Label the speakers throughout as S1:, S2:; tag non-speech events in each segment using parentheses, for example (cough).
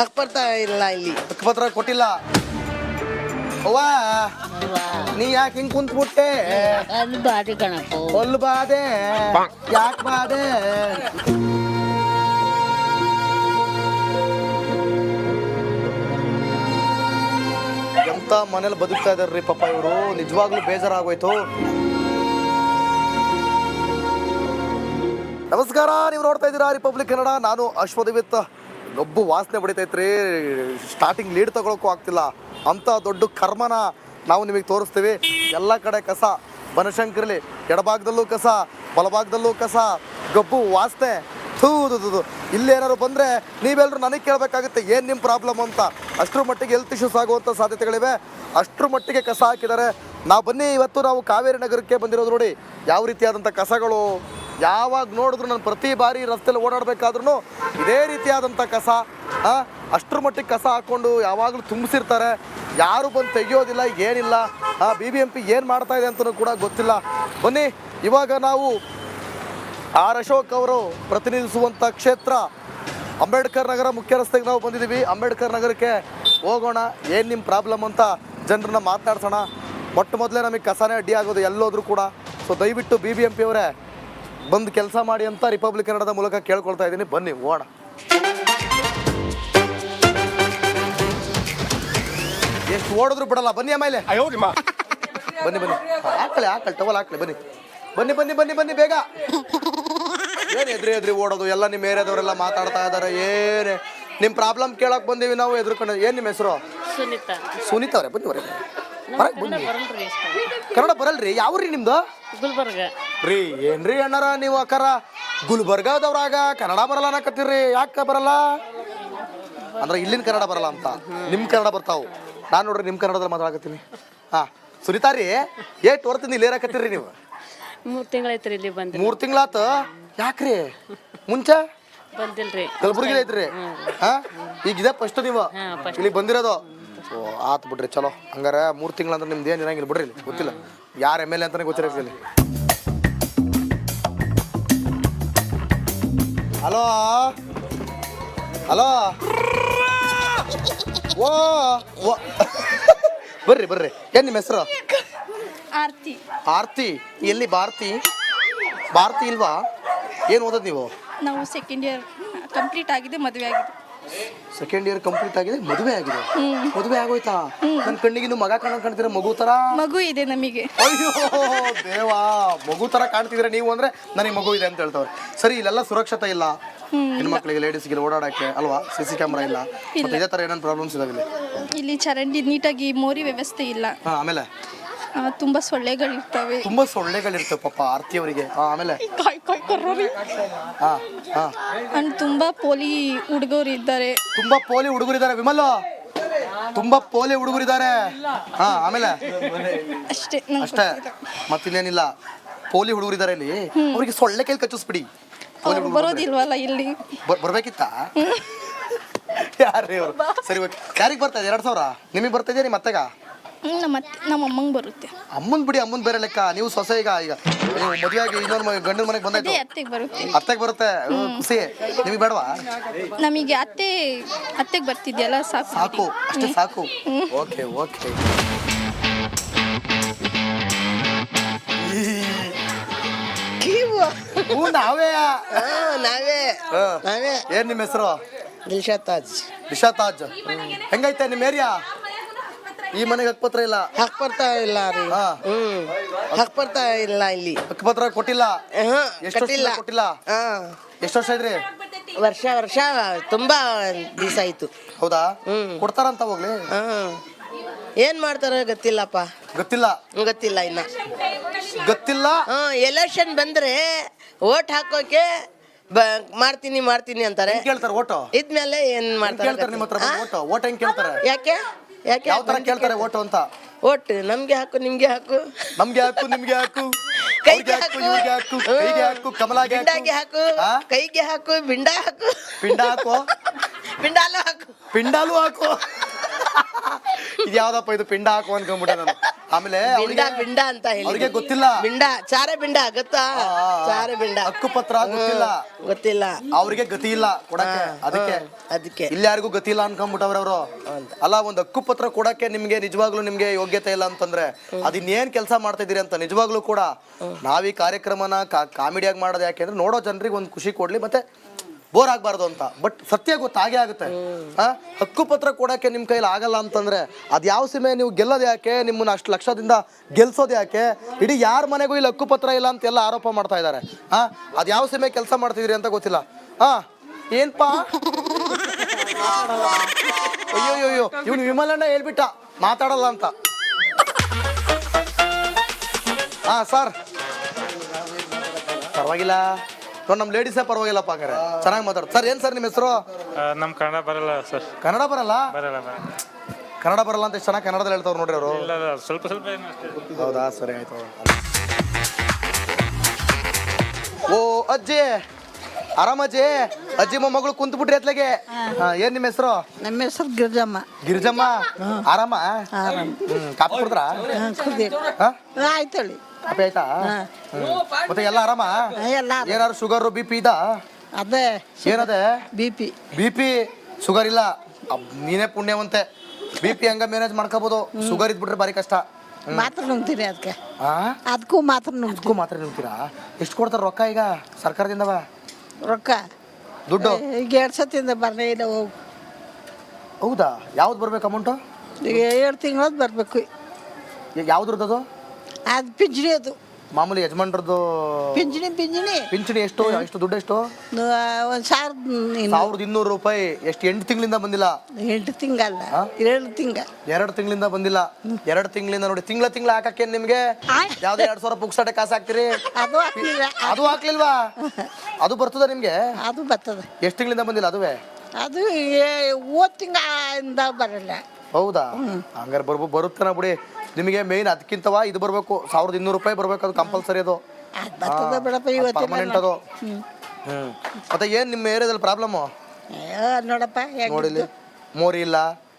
S1: ಹಕ್ಪರ್ತಾ ಇಲ್ಲ ಇಲ್ಲಿ.
S2: ಪತ್ರ ಕೊಟ್ಟಿಲ್ಲ. ಅವ್ವ ನೀ ಯಾಕೆ ಹಿಂಗ್ ಕುಂತ್ಬಿಟ್ಟೆ?
S3: ಅಲ್ಲಿ ಕಣಪ್ಪ.
S2: ಹೊಲ್ ಬಾದೆ ಯಾಕೆ ಬಾದೆ ಎಂತ ಮನೇಲಿ ಬದುಕ್ತಾ ಇದಾರ್ರಿ ಪಪ್ಪ ಇವರು? ನಿಜವಾಗ್ಲೂ ಬೇಜಾರಾಗೋಯ್ತು. ನಮಸ್ಕಾರ ನೀವು ನೋಡ್ತಾ ಇದ್ದೀರಾ ರಿಪಬ್ಲಿಕ್ ಕನ್ನಡ ನಾನು ಅಶ್ವದಿವಿತ್. ಒಬ್ಬ ವಾಸನೆ ಬಡಿತೈತ್ರಿ ಸ್ಟಾರ್ಟಿಂಗ್ ಲೀಡ್ ತಗೊಳಕ್ಕೂ ಆಗ್ತಿಲ್ಲ. ಅಂತ ದೊಡ್ಡ ಕರ್ಮನ ನಾವು ನಿಮಗೆ ತೋರಿಸ್ತೀವಿ. ಎಲ್ಲ ಕಡೆ ಕಸ, ಬನಶಂಕರ್ಲಿ, ಎಡಭಾಗದಲ್ಲೂ ಕಸ, ಬಲಭಾಗದಲ್ಲೂ ಕಸ, ಗಬ್ಬು ವಾಸನೆ, ಥೂ ಇಲ್ಲಿ ಏನಾದ್ರು ಬಂದರೆ ನೀವೆಲ್ಲರೂ ನನಗೆ ಕೇಳಬೇಕಾಗುತ್ತೆ ಏನು ನಿಮ್ಮ ಪ್ರಾಬ್ಲಮ್ ಅಂತ. ಅಷ್ಟರ ಮಟ್ಟಿಗೆ ಹೆಲ್ತ್ ಇಶ್ಯೂಸ್ ಆಗುವಂಥ ಸಾಧ್ಯತೆಗಳಿವೆ. ಅಷ್ಟರ ಮಟ್ಟಿಗೆ ಕಸ ಹಾಕಿದ್ದಾರೆ. ನಾವು ಬನ್ನಿ, ಇವತ್ತು ನಾವು ಕಾವೇರಿ ನಗರಕ್ಕೆ ಬಂದಿರೋದು ನೋಡಿ. ಯಾವ ರೀತಿಯಾದಂಥ ಕಸಗಳು ಯಾವಾಗ ನೋಡಿದ್ರು ನಾನು ಪ್ರತಿ ಬಾರಿ ರಸ್ತೆಯಲ್ಲಿ ಓಡಾಡಬೇಕಾದ್ರೂ ಇದೇ ರೀತಿಯಾದಂಥ ಕಸ ಅಷ್ಟರ ಮಟ್ಟಿಗೆ ಕಸ ಹಾಕ್ಕೊಂಡು ಯಾವಾಗಲೂ ತುಂಬಿಸಿರ್ತಾರೆ. ಯಾರು ಬಂದು ತೆಗೆಯೋದಿಲ್ಲ, ಏನಿಲ್ಲ. ಬಿ ಬಿ ಎಂ ಪಿ ಏನು ಮಾಡ್ತಾ ಇದೆ ಅಂತಲೂ ಕೂಡ ಗೊತ್ತಿಲ್ಲ. ಬನ್ನಿ, ಇವಾಗ ನಾವು ಆರ್ ಅಶೋಕ್ ಅವರು ಪ್ರತಿನಿಧಿಸುವಂಥ ಕ್ಷೇತ್ರ. ಅಂಬೇಡ್ಕರ್ ನಗರ ಮುಖ್ಯ ರಸ್ತೆಗೆ ನಾವು ಬಂದಿದ್ದೀವಿ. ಅಂಬೇಡ್ಕರ್ ನಗರಕ್ಕೆ ಹೋಗೋಣ. ಏನು ನಿಮ್ಮ ಪ್ರಾಬ್ಲಮ್ ಅಂತ ಜನರನ್ನ ಮಾತಾಡ್ಸೋಣ ಮೊಟ್ಟ ಮೊದಲೇ ನಮಗೆ ಕಸನೇ ಅಡ್ಡಿ ಆಗೋದು ಎಲ್ಲೋದ್ರೂ ಕೂಡ. ಸೊ ದಯವಿಟ್ಟು ಬಿ ಬಿ ಎಂ ಪಿ ಅವರೇ ಬಂದು ಕೆಲಸ ಮಾಡಿ ಅಂತ ರಿಪಬ್ಲಿಕ್ ಕನ್ನಡದ ಮೂಲಕ ಕೇಳ್ಕೊಳ್ತಾ ಇದ್ದೀನಿ. ಬನ್ನಿ ಓಡ ಎಷ್ಟು ಓಡಿದ್ರು ಬಿಡಲ್ಲ. ಬನ್ನಿ ಆಮೇಲೆ. ಬನ್ನಿ ಬನ್ನಿ. ಹಾಕಲಿ ಹಾಕಲಿ ಟವಲ್ ಹಾಕಲಿ ಬನ್ನಿ. ಬನ್ನಿ ಬನ್ನಿ ಬನ್ನಿ ಬನ್ನಿ ಬೇಗ. ಏನು ಎದ್ರಿ ಎದ್ರಿ ಓಡೋದು? ಎಲ್ಲ ನಿಮ್ಮ ಏರಿಯಾದವರೆಲ್ಲ ಮಾತಾಡ್ತಾ ಇದ್ದಾರೆ ಏನೇ ನಿಮ್ಮ ಪ್ರಾಬ್ಲಮ್ ಕೇಳಕ್ ಬಂದೀವಿ ನಾವು ಎದ್ರುಕೊಂಡು. ಏನು ನಿಮ್ಮ ಹೆಸರು?
S3: ಸುನೀತಾ.
S2: ಸುನೀತಾ ಅವರೇ ಬನ್ನಿ ಹೊರಗೆ. ಹೊರಗೆ ಬನ್ನಿ.
S3: ಬರಲ್ರಿ
S2: ಕನ್ನಡ ಬರಲ್ರಿ? ಯಾವ್ರಿ ನಿಮ್ದು?
S3: ಗುಲ್ಬರ್ಗ.
S2: ರೀ ಏನ್ರಿ ಅಣ್ಣಾರ ನೀವು ಅಕ್ಕಾರ ಗುಲ್ಬರ್ಗಾದವ್ರಾಗ ಕನ್ನಡ ಬರಲ್ಲ ಅನ್ನಕತ್ತೀರಿ ಯಾಕೆ ಬರಲ್ಲ? ಅಂದ್ರೆ ಇಲ್ಲಿನ ಕನ್ನಡ ಬರಲ್ಲ ಅಂತ. ನಿಮ್ಮ ಕನ್ನಡ ಬರ್ತಾವು. ನಾನು ನೋಡ್ರಿ ನಿಮ್ಮ ಕನ್ನಡದಲ್ಲಿ ಮಾತಾಡಕತ್ತೀನಿ. ಹಾ ಸುನಿತಾ ರೀ ಏಟ್ ವರ್ತಿಂದ ಇಲ್ಲಿ ಏರಾಕತ್ತೀರಿ ನೀವು?
S3: ಮೂರ್ ತಿಂಗಳೈತ್ರಿ ಇಲ್ಲಿ ಬಂದ್ರಿ
S2: ಮೂರು ತಿಂಗಳಾತ? ಯಾಕ್ರಿ? ಮುಂಚೆ?
S3: ಬಂದಿಲ್ರಿ.
S2: ಕಲಬುರ್ಗಿ ಐತ್ರಿ? ಹಾ? ಈಗ ಇದೆ ಫಸ್ಟ್ ನೀವು? ಇಲ್ಲಿ ಬಂದಿರೋದು? ಓ ಆತ್ ಬಿಡ್ರಿ ಚಲೋ. ಹಂಗಾರೆ ಮೂರು ತಿಂಗಳು ಅಂದ್ರೆ ನಿಮ್ದು ಏನು ಇರಂಗಿಲ್ಲ ಬಿಡ್ರಿ ಇಲ್ಲಿ. ಗೊತ್ತಿಲ್ಲ. ಯಾರು ಎಂ ಎಲ್ ಎ ಅಂತಾನೆ ಗೊತ್ತಿರಕ್ಕಿಲ್ಲ ಹಲೋ? ಹಲೋ? ಓ ಓ (laughs) ಬರ್ರಿ ಬರ್ರಿ. ಏನ್ ನಿಮ್ಮ ಹೆಸರು?
S4: ಆರ್ತಿ.
S2: ಆರ್ತಿ. ಎಲ್ಲಿ ಭಾರತಿ? ಭಾರತಿ ಇಲ್ವಾ? ಏನು ಓದೋದು ನೀವು?
S4: ನಾವು ಸೆಕೆಂಡ್ ಇಯರ್ ಕಂಪ್ಲೀಟ್ ಆಗಿದೆ ಮದುವೆ ಆಗಿದೆ.
S2: ಸೆಕೆಂಡ್ ಇಯರ್ ಕಂಪ್ಲೀಟ್ ಆಗಿದೆ ಮದುವೆ ಆಗಿದೆ. ಮದುವೆ ಆಗೋಯ್ತಾ? ನನ್ನ ಕಣ್ಣಿಗೆ ಇನ್ನು ಮಗ ಕಾಣ ಕಾಣ್ತೀರ ಮಗು ತರ?
S4: ಮಗು ಇದೆ ನಮಗೆ.
S2: ಅಯ್ಯೋ ದೇವಾ ಮಗು ತರ ಕಾಣ್ತಿದ್ರೆ ನೀವು ಅಂದ್ರೆ ನನಗೆ ಮಗು ಇದೆ ಅಂತ ಹೇಳ್ತವ್ರೆ. ಸರಿ ಇಲ್ಲೆಲ್ಲ ಸುರಕ್ಷತೆ ಇಲ್ಲ. ಹೆಣ್ಮಕ್ಳಿಗೆ ಲೇಡೀಸ್ಗೆ ಓಡಾಡಕ್ಕೆ ಅಲ್ವಾ? ಸಿ ಸಿ ಕ್ಯಾಮ್ರಾ ಇಲ್ಲ. ಮತ್ತೆ ಇದೇ ತರ ಏನೇನು ಪ್ರಾಬ್ಲಮ್ಸ್ ಇದಾವೆ ಇಲ್ಲಿ?
S4: ಚರಂಡಿ ನೀಟಾಗಿ ಮೋರಿ ವ್ಯವಸ್ಥೆ ಇಲ್ಲ.
S2: ಆಮೇಲೆ?
S4: ಆ, ತುಂಬಾ ಸೊಳ್ಳೆಗಳಿರ್ತವೆ.
S2: ತುಂಬಾ ಸೊಳ್ಳೆಗಳಿರ್ತವೆ ಪಾಪ ಆರ್ತಿ ಅವರಿಗೆ ಆಮೇಲೆ?
S4: ಕಾಯ್ ಕಾಯ್ ಕರ್ರೋರಿ.
S2: ಹಾ ಹಾ
S4: ಅಂಡ್ ತುಂಬಾ ಪೋಲಿ ಹುಡುಗರು ಇದ್ದಾರೆ.
S2: ತುಂಬಾ ಪೋಲಿ ಹುಡುಗರಿದ್ದಾರೆ ವಿಮಲ್ ತುಂಬಾ ಪೋಲಿ ಹುಡುಗರಿದ್ದಾರೆ ಹಾ ಆಮೇಲೆ?
S4: ಅಷ್ಟೇ ನಂಗ್
S2: ಅಷ್ಟೇ. ಮತ್ತಿನ್ನೇನಿಲ್ಲ? ಪೋಲಿ ಹುಡುಗರಿದ್ದಾರೆ ಇಲ್ಲಿ. ಅವ್ರಿಗೆ ಸೊಳ್ಳೆ ಕೈಲಿ ಕಚ್ಚಿಸ್ಬಿಡಿ.
S4: ಅವ್ರು ಬರೋದಿಲ್ವಲ್ಲ ಇಲ್ಲಿ?
S2: ಬರ್- ಬರ್ಬೇಕಿತ್ತ? ಯಾರೇ ಅವರು? ಸರಿ ಓಕೆ. ಯಾರಿಗೆ ಬರ್ತಾ ಇದೆ? ಎರಡು ಸಾವಿರ? ನಿಮಗೆ ಬರ್ತಾ ಇದೆಯಾ ನಿಮ್ಮ ಅತ್ತೆಗ
S4: ನಮ್ಮ ಅತ್ತೆ ನಮ್ಮ ಅಮ್ಮಂಗೆ ಬರುತ್ತೆ.
S2: ಅಮ್ಮನ್ ಬಿಡಿ ಅಮ್ಮನ್ ಬೇರೆ ಲೆಕ್ಕ. ನೀವು ಸೊಸೆ ಈಗ ಈಗ ನೀವು ಮದುವೆಯಾಗಿ ಇನ್ನೊಂದು ಮ- ಗಂಡನ ಮನೆಗೆ ಬಂದಾಯ್ತು.
S4: ಅದೇ ಅತ್ತೆಗೆ ಬರುತ್ತೆ.
S2: ಅತ್ತೆಗೆ ಬರುತ್ತೆ? ಹ್ಮ್, ಖುಷಿ. ನಿಮಗೆ ಬೇಡವಾ?
S4: ನಮಗೆ ಅತ್ತೆ ಅತ್ತೆಗೆ ಬರ್ತಿದ್ಯಲ್ಲ ಸಾಕು
S2: ಸಾಕು ಅಷ್ಟೇ ಸಾಕು. Okay okay. ಹ್ಞೂ ನಾವೇ.
S1: ನಾವೇ.
S2: ಹಾ.
S1: ನಾವೇ.
S2: ಏನ್ ನಿಮ್ಮ ಹೆಸರು?
S1: ದಿಲ್ಶಾ ತಾಜ್.
S2: ದಿಶಾ ತಾಜ್. ಹೆಂಗೈತೆ ನಿಮ್ಮ ಏರಿಯಾ ಈ ಮನೆಗೆ ಹಕ್ಪತ್ರ ಇಲ್ಲ?
S1: ಹಕ್ಪರ್ತಾ ಇಲ್ಲ ರೀ.
S2: ಹಾ.
S1: ಹ್ಮ್. ಇಲ್ಲ ಇಲ್ಲಿ.
S2: ಹಕ್ಪತ್ರ ಕೊಟ್ಟಿಲ್ಲ? ಎಷ್ಟು
S1: ಕಟ್ಟಿಲ್ಲ
S2: ವರ್ಷದಿಂದ ಕೊಟ್ಟಿಲ್ಲ.
S1: ಹಾ.
S2: ಎಷ್ಟು ವರ್ಷ ಇದ್ರಿ
S1: ವರ್ಷ ವರ್ಷ ತುಂಬಾ ದಿವಸ ಆಯ್ತು.
S2: ಹೌದಾ?
S1: ಹ್ಮ್.
S2: ಕೊಡ್ತಾರಂತ ಹೋಗ್ಲಿ?
S1: ಹಾ. ಏನ್ ಮಾಡ್ತಾರೋ ಗೊತ್ತಿಲ್ಲಪ್ಪ.
S2: ಗೊತ್ತಿಲ್ಲ?
S1: ಗೊತ್ತಿಲ್ಲ ಇನ್ನ.
S2: ಗೊತ್ತಿಲ್ಲ?
S1: ಹಾ ಎಲೆಕ್ಷನ್ ಬಂದ್ರೆ ಓಟ್ ಹಾಕೋಕೆ ಬ ಮಾಡ್ತೀನಿ ಮಾಡ್ತೀನಿ ಅಂತಾರೆ.
S2: ಕೇಳ್ತಾರೆ ಓಟು?
S1: ಇದ್ಮೇಲೆ ಏನ್ ಮಾಡ್ತಾರೆ
S2: ಕೇಳ್ತಾರೆ ನಿಮ್ಮ ಹತ್ರ ಬಂದು ಓಟು? ಓಟ್ ಹೆಂಗ್ ಕೇಳ್ತಾರೆ?
S1: ಯಾಕೆ? ಯಾಕೆ?
S2: ಯಾವ ತರ ಕೇಳ್ತಾರೆ ಓಟು ಅಂತ?
S1: ಓಟ್ ನಮ್ಗೆ ಹಾಕು ನಿಮ್ಗೆ ಹಾಕು.
S2: ನಮ್ಗೆ ಹಾಕು ನಿಮ್ಗೆ ಹಾಕು. (laughs)
S1: ಕೈಗೆ
S2: ಅವ್ರಿಗೆ ಹಾಕು
S1: ಹಾಕು.
S2: ಇವ್ರಿಗೆ ಹಾಕು ಕೈಗೆ ಹಾಕು ಕಮಲಾಗೆ
S1: ಬಿಂಡಾಗೆ ಹಾಕು.
S2: ಆ?
S1: ಕೈಗೆ ಹಾಕು ಬಿಂಡ ಹಾಕು.
S2: ಪಿಂಡ (laughs) ಹಾಕು
S1: ಬಿಂಡಾಲು ಹಾಕು.
S2: ಪಿಂಡಾಲು ಹಾಕು (laughs) ಇದು ಯಾವ್ದಪ್ಪ ಇದು ಪಿಂಡ ಹಾಕು ಅನ್ಕೊಂಡ್ಬಿಟ್ಟೆ ನಾನು. ಆಮೇಲೆ
S1: ಬಿಂಡ
S2: ಅವ್ರಿಗೆ-
S1: ಬಿಂಡ ಅಂತ ಹೇಳಿ.
S2: ಅವ್ರಿಗೆ ಗೊತ್ತಿಲ್ಲ.
S1: ಬಿಂಡ ಚಾರೆ ಬಿಂಡ ಗೊತ್ತಾ? ಚಾರೆ ಬಿಂಡ
S2: ಹಕ್ಕುಪತ್ರ ಗೊತ್ತಿಲ್ಲ.
S1: ಗೊತ್ತಿಲ್ಲ.
S2: ಅವ್ರಿಗೆ ಗತಿ ಇಲ್ಲ ಕೊಡಕ್ಕೆ ಅದಕ್ಕೆ.
S1: ಅದಕ್ಕೆ.
S2: ಇಲ್ಲಿ ಯಾರಿಗೂ ಗತಿ ಇಲ್ಲ ಅನ್ಕೊಂಡ್ಬಿಟ್ಟವ್ರ ಅವರು. ಅಲ್ಲ ಒಂದ್ ಹಕ್ಕು ಪತ್ರ ಕೊಡಕ್ಕೆ ನಿಮ್ಗೆ ನಿಜವಾಗ್ಲೂ ನಿಮ್ಗೆ ಯೋಗ್ಯತೆ ಇಲ್ಲ ಅಂತಂದ್ರೆ ಅದಿನ್ನೇನ್ ಕೆಲಸ ಮಾಡ್ತಾ ಇದೀರಿ ಅಂತ ನಿಜವಾಗ್ಲೂ ಕೂಡ ನಾವ್ ಈ ಕಾರ್ಯಕ್ರಮನ ಕಾಮಿಡಿಯಾಗಿ ಮಾಡೋದು ಯಾಕೆಂದ್ರೆ ನೋಡೋ ಜನರಿಗೆ ಒಂದ್ ಖುಷಿ ಕೊಡ್ಲಿ ಮತ್ತೆ ಬೋರ್ ಆಗಬಾರ್ದು ಅಂತ. ಬಟ್ ಸತ್ಯ ಗೊತ್ತು ಹಾಗೆ ಆಗುತ್ತೆ. ಹಕ್ಕುಪತ್ರ ಕೊಡೋಕ್ಕೆ ನಿಮ್ಮ ಕೈಲಿ ಆಗಲ್ಲ ಅಂತಂದರೆ ಅದು ಯಾವ ಸಿಮೆ ನೀವು ಗೆಲ್ಲೋದು ಯಾಕೆ? ನಿಮ್ಮನ್ನು ಅಷ್ಟು ಲಕ್ಷದಿಂದ ಗೆಲ್ಸೋದು ಯಾಕೆ? ಇಡೀ ಯಾರ ಮನೆಗೂ ಇಲ್ಲಿ ಹಕ್ಕುಪತ್ರ ಇಲ್ಲ ಅಂತ ಎಲ್ಲ ಆರೋಪ ಮಾಡ್ತಾ ಇದ್ದಾರೆ ಹಾಂ ಅದು ಯಾವ ಸಿಮೆ ಕೆಲಸ ಮಾಡ್ತಿದ್ರಿ ಅಂತ ಗೊತ್ತಿಲ್ಲ. ಹಾಂ ಏನ್ಪಾ? ಅಯ್ಯೋ ಅಯ್ಯೋ ಇವನು ವಿಮಲಣ್ಣ ಹೇಳ್ಬಿಟ್ಟ. ಮಾತಾಡಲ್ಲ ಅಂತ. ಹಾಂ ಸರ್. ಪರವಾಗಿಲ್ಲ. ನೋಡಿ ನಮ್ಮ ಲೇಡೀಸೇ ಪರವಾಗಿಲ್ಲಪ್ಪ ಹಂಗಾರೆ ಚೆನ್ನಾಗಿ ಮಾತಾಡ್. ಸರ್ ಏನು ಸರ್ ನಿಮ್ಮ ಹೆಸರು?
S5: ನಮ್ಮ ಕನ್ನಡ ಬರಲ್ಲ ಸರ್
S2: ಕನ್ನಡ ಬರಲ್ಲ?
S5: ಬರಲ್ಲ ಬರಲ್ಲ.
S2: ಕನ್ನಡ ಬರಲ್ಲ ಅಂತ ಎಷ್ಟು ಚೆನ್ನಾಗಿ ಕನ್ನಡದಲ್ಲಿ ಹೇಳ್ತಾವ್ರು ನೋಡ್ರಿ ಅವರು.
S5: ಇಲ್ಲ ಇಲ್ಲ, ಸ್ವಲ್ಪ ಸ್ವಲ್ಪ ಏನು ಅಷ್ಟೇ.
S2: ಹೌದಾ? ಸರಿ ಆಯ್ತು. ಓ ಅಜ್ಜಿ. ಆರಾಮಜ್ಜಿ ಅಜ್ಜಿ? ಮೊಮ್ಮಗಳು ಕುಂತು ಬಿಟ್ರಿ ಅತ್ಲೆಗೆ ಹಾ, ಏನ್ ನಿಮ್ಮ ಹೆಸರು?
S6: ನಮ್ಮ ಹೆಸರು ಗಿರಿಜಮ್ಮ.
S2: ಗಿರಿಜಮ್ಮ? ಆರಾಮ
S6: ಆರಾಮ್.
S2: ಹ್ಮ್ ಕಾಪಿ
S6: ಕೊಡ್ತಾರ
S2: ಹಾ
S6: ಆಯ್ತಳಿ
S2: ಕಾಪಿ ಆಯ್ತಾ? ಮತ್ತೆ ಎಲ್ಲ ಆರಾಮ?
S6: ಎಲ್ಲ
S2: ಏನಾರು ಶುಗರ್ ಬಿ ಪಿ ಇದ?
S6: ಅದೇ.
S2: ಏನದೆ?
S6: B P
S2: B P sugar ಇಲ್ಲ. ಅಬ್, ನೀನೇ ಪುಣ್ಯವಂತೆ. ಬಿ ಪಿ ಹಂಗ ಮ್ಯಾನೇಜ್ ಮಾಡ್ಕೋಬೋದು. ಶುಗರ್ ಇದ್ಬಿಟ್ರೆ ಭಾರಿ ಕಷ್ಟ.
S6: ಮಾತ್ರ ನುಂಗ್ತೀರಿ ಅದಕ್ಕೆ
S2: ಆ?
S6: ಅದಕ್ಕೂ ಮಾತ್ರ
S2: ಅದಕ್ಕೂ ಮಾತ್ರ ನಿಲ್ತೀರಾ ಎಷ್ಟು ಕೊಡ್ತಾರ ರೊಕ್ಕ ಈಗ ಸರ್ಕಾರದಿಂದವ
S6: ರೊಕ್ಕ?
S2: ದುಡ್ಡು?
S6: ಈಗ ಎರಡು ಸತಿಯಿಂದ ಬರಲೇ ಇಲ್ಲ ಹೋಗು.
S2: ಹೌದಾ? ಯಾವ್ದು ಬರ್ಬೇಕು ಅಮೌಂಟು
S6: ಈಗ ಎರಡು ತಿಂಗಳದ್ದು ಬರಬೇಕು.
S2: ಈಗ ಯಾವ್ದ್ರದ್ದು ಅದು?
S6: ಅದು ಪಿಂಚಣಿ ಅದು.
S2: ಮಾಮೂಲಿ ಯಜಮಾನ್ರದ್ದು
S6: ಪಿಂಚಣಿ ಪಿಂಚಣಿ.
S2: ಪಿಂಚಣಿ ಎಷ್ಟು ಎಷ್ಟು ದುಡ್ಡು ಎಷ್ಟು?
S6: ಒಂದು ಸಾವಿರದ
S2: ಸಾವಿರದ ಇನ್ನೂರು ರೂಪಾಯಿ. ಎಷ್ಟು ಎಂಟು ತಿಂಗಳಿಂದ ಬಂದಿಲ್ಲ?
S6: ಎಂಟು ತಿಂಗಲ್ಲ? ಎರಡು ತಿಂಗ.
S2: ಎರಡು ತಿಂಗಳಿಂದ ಬಂದಿಲ್ಲ. ಎರಡು ತಿಂಗಳಿಂದ ನೋಡಿ ತಿಂಗಳ ತಿಂಗಳ ಹಾಕಕ್ಕೆ ನಿಮ್ಗೆ? ಯಾವ್ದೇ ಎರಡ್ ಸಾವಿರ ಪುಕ್ಸಾಟೆ ಕಾಸು ಹಾಕ್ತೀರಿ?
S6: ಅದು ಹಾಕ್ಲಿಲ್ಲ.
S2: ಅದು ಹಾಕ್ಲಿಲ್ವಾ? ಅದು ಬರ್ತದ ನಿಮ್ಗೆ?
S6: ಅದು ಬರ್ತದ.
S2: ಎಷ್ಟು ತಿಂಗಳಿಂದ ಬಂದಿಲ್ಲ ಅದುವೇ?
S6: ಅದು ಓದ್ ತಿಂಗಳಿಂದ ಬರಲ್ಲ.
S2: ಹೌದಾ? ಹಂಗಾರೆ ಬರ್ಬೋ ಬರುತ್ತನ ಬಿಡಿ. ನಿಮಗೆ ಮೇನ್ ಅದಕ್ಕಿಂತವ ಇದು ಬರಬೇಕು. ಸಾವಿರದ ಇನ್ನೂರು ರೂಪಾಯಿ ಬರಬೇಕು ಅದು ಕಂಪಲ್ಸರಿ ಅದು.
S6: ಅದು ಬರ್ತದೆ ಬಿಡಪ್ಪ
S2: ಪರ್ಮನೆಂಟ್ ಅದು. ಹ್ಞೂ ಮತ್ತೆ ಏನ್ ನಿಮ್ಮ ಏರಿಯಾದಲ್ಲಿ ಪ್ರಾಬ್ಲಮ್ಮು
S6: ಅಯ್ಯೋ ನೋಡಪ್ಪ
S2: ನೋಡಿಲಿ
S6: ಹೆಂಗಿದ್ದು
S2: ಮೋರಿ ಇಲ್ಲ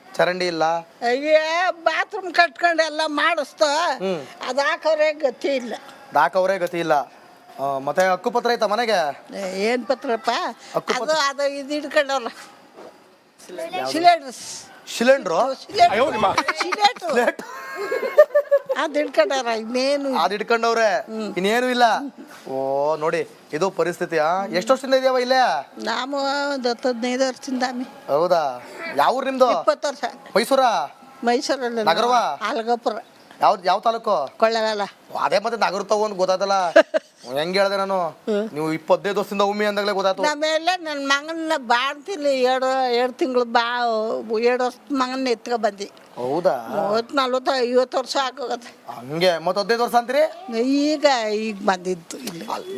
S2: ಚರಂಡಿ ಇಲ್ಲ.
S6: ಅಯ್ಯೋ ಬಾತ್ರೂಮ್ ಕಟ್ಕೊಂಡು ಎಲ್ಲ ಮಾಡಿಸ್ತ ಅದು ಹಾಕೋರೆ ಗತಿ ಇಲ್ಲ.
S2: ದಾಕವ್ರೇ ಗತಿ ಇಲ್ಲ. ಆ, ಮತ್ತೆ ಹಕ್ಕುಪತ್ರ ಐತಾ ಮನೆಗೆ?
S6: ಏನು ಪತ್ರಪ್ಪ?
S2: ಹಕ್ಕು
S6: ಅದು ಅದು ಇದು ಹಿಡ್ಕೊಂಡವ್ರ ಸಿಲಿಂಡರ್ಸ್
S2: ಸಿಲಿಂಡ್ರು?
S6: ಅದು ಹಿಡ್ಕೊಂಡವ್ರ ಇನ್ನೇನು?
S2: ಅದ್ ಇಟ್ಕೊಂಡವ್ರೆ. ಇನ್ನೇನು ಇಲ್ಲ. ಓ ನೋಡಿ ಇದು ಪರಿಸ್ಥಿತಿ ಆ? ಎಷ್ಟು ವರ್ಷದಿಂದ ಇದೆಯವ ಇಲ್ಲೇ?
S6: ನಾವು ಒಂದು ಹತ್ತು ಹದಿನೈದು ವರ್ಷದಿಂದ ಆಮಿ.
S2: ಹೌದಾ? ಯಾವ ಊರ್ ನಿಮ್ದು?
S6: ಇಪ್ಪತ್ತು ವರ್ಷ.
S2: ಮೈಸೂರ?
S6: ಮೈಸೂರಲ್ಲಿ
S2: ನಗರವಾ?
S6: ಆಲಗಪುರ
S2: ಯಾವ ಯಾವ ತಾಲೂಕು?
S6: ಕೊಳ್ಳೆಗಾಲ.
S2: ಅದೇ ಮತ್ತೆ ನಗರ ತಗೋ ಗೊತ್ತಾದಲ್ಲ (laughs) ಹೆಂಗ್ ಹೇಳ್ದೆ ನಾನು? ನೀವು ಇಪ್ಪತ್ತೈದು ವರ್ಷದಿಂದ ಉಮ್ಮಿ ಅಂದಾಗಲೇ ಗೊತ್ತಾಯ್ತು
S6: ಆಮೇಲೆ ನನ್ನ ಮಗನ ಬಾಡ್ತೀನಿ ಎರಡು ಎರಡು ತಿಂಗಳು ಬಾ ಎರಡು ವರ್ಷ ಮಗನ ಎತ್ಕೊ ಬಂದಿ
S2: ಹೌದಾ?
S6: ಮೂವತ್ತು ನಲ್ವತ್ತು ಐವತ್ತು ವರ್ಷ ಆಗೋಗತ್ತೆ.
S2: ಹಂಗೆ ಮತ್ತೆ ಹದಿನೈದು ವರ್ಷ ಅಂತೀರಿ?
S6: ಈಗ ಈಗ
S2: ಬಂದಿತ್ತು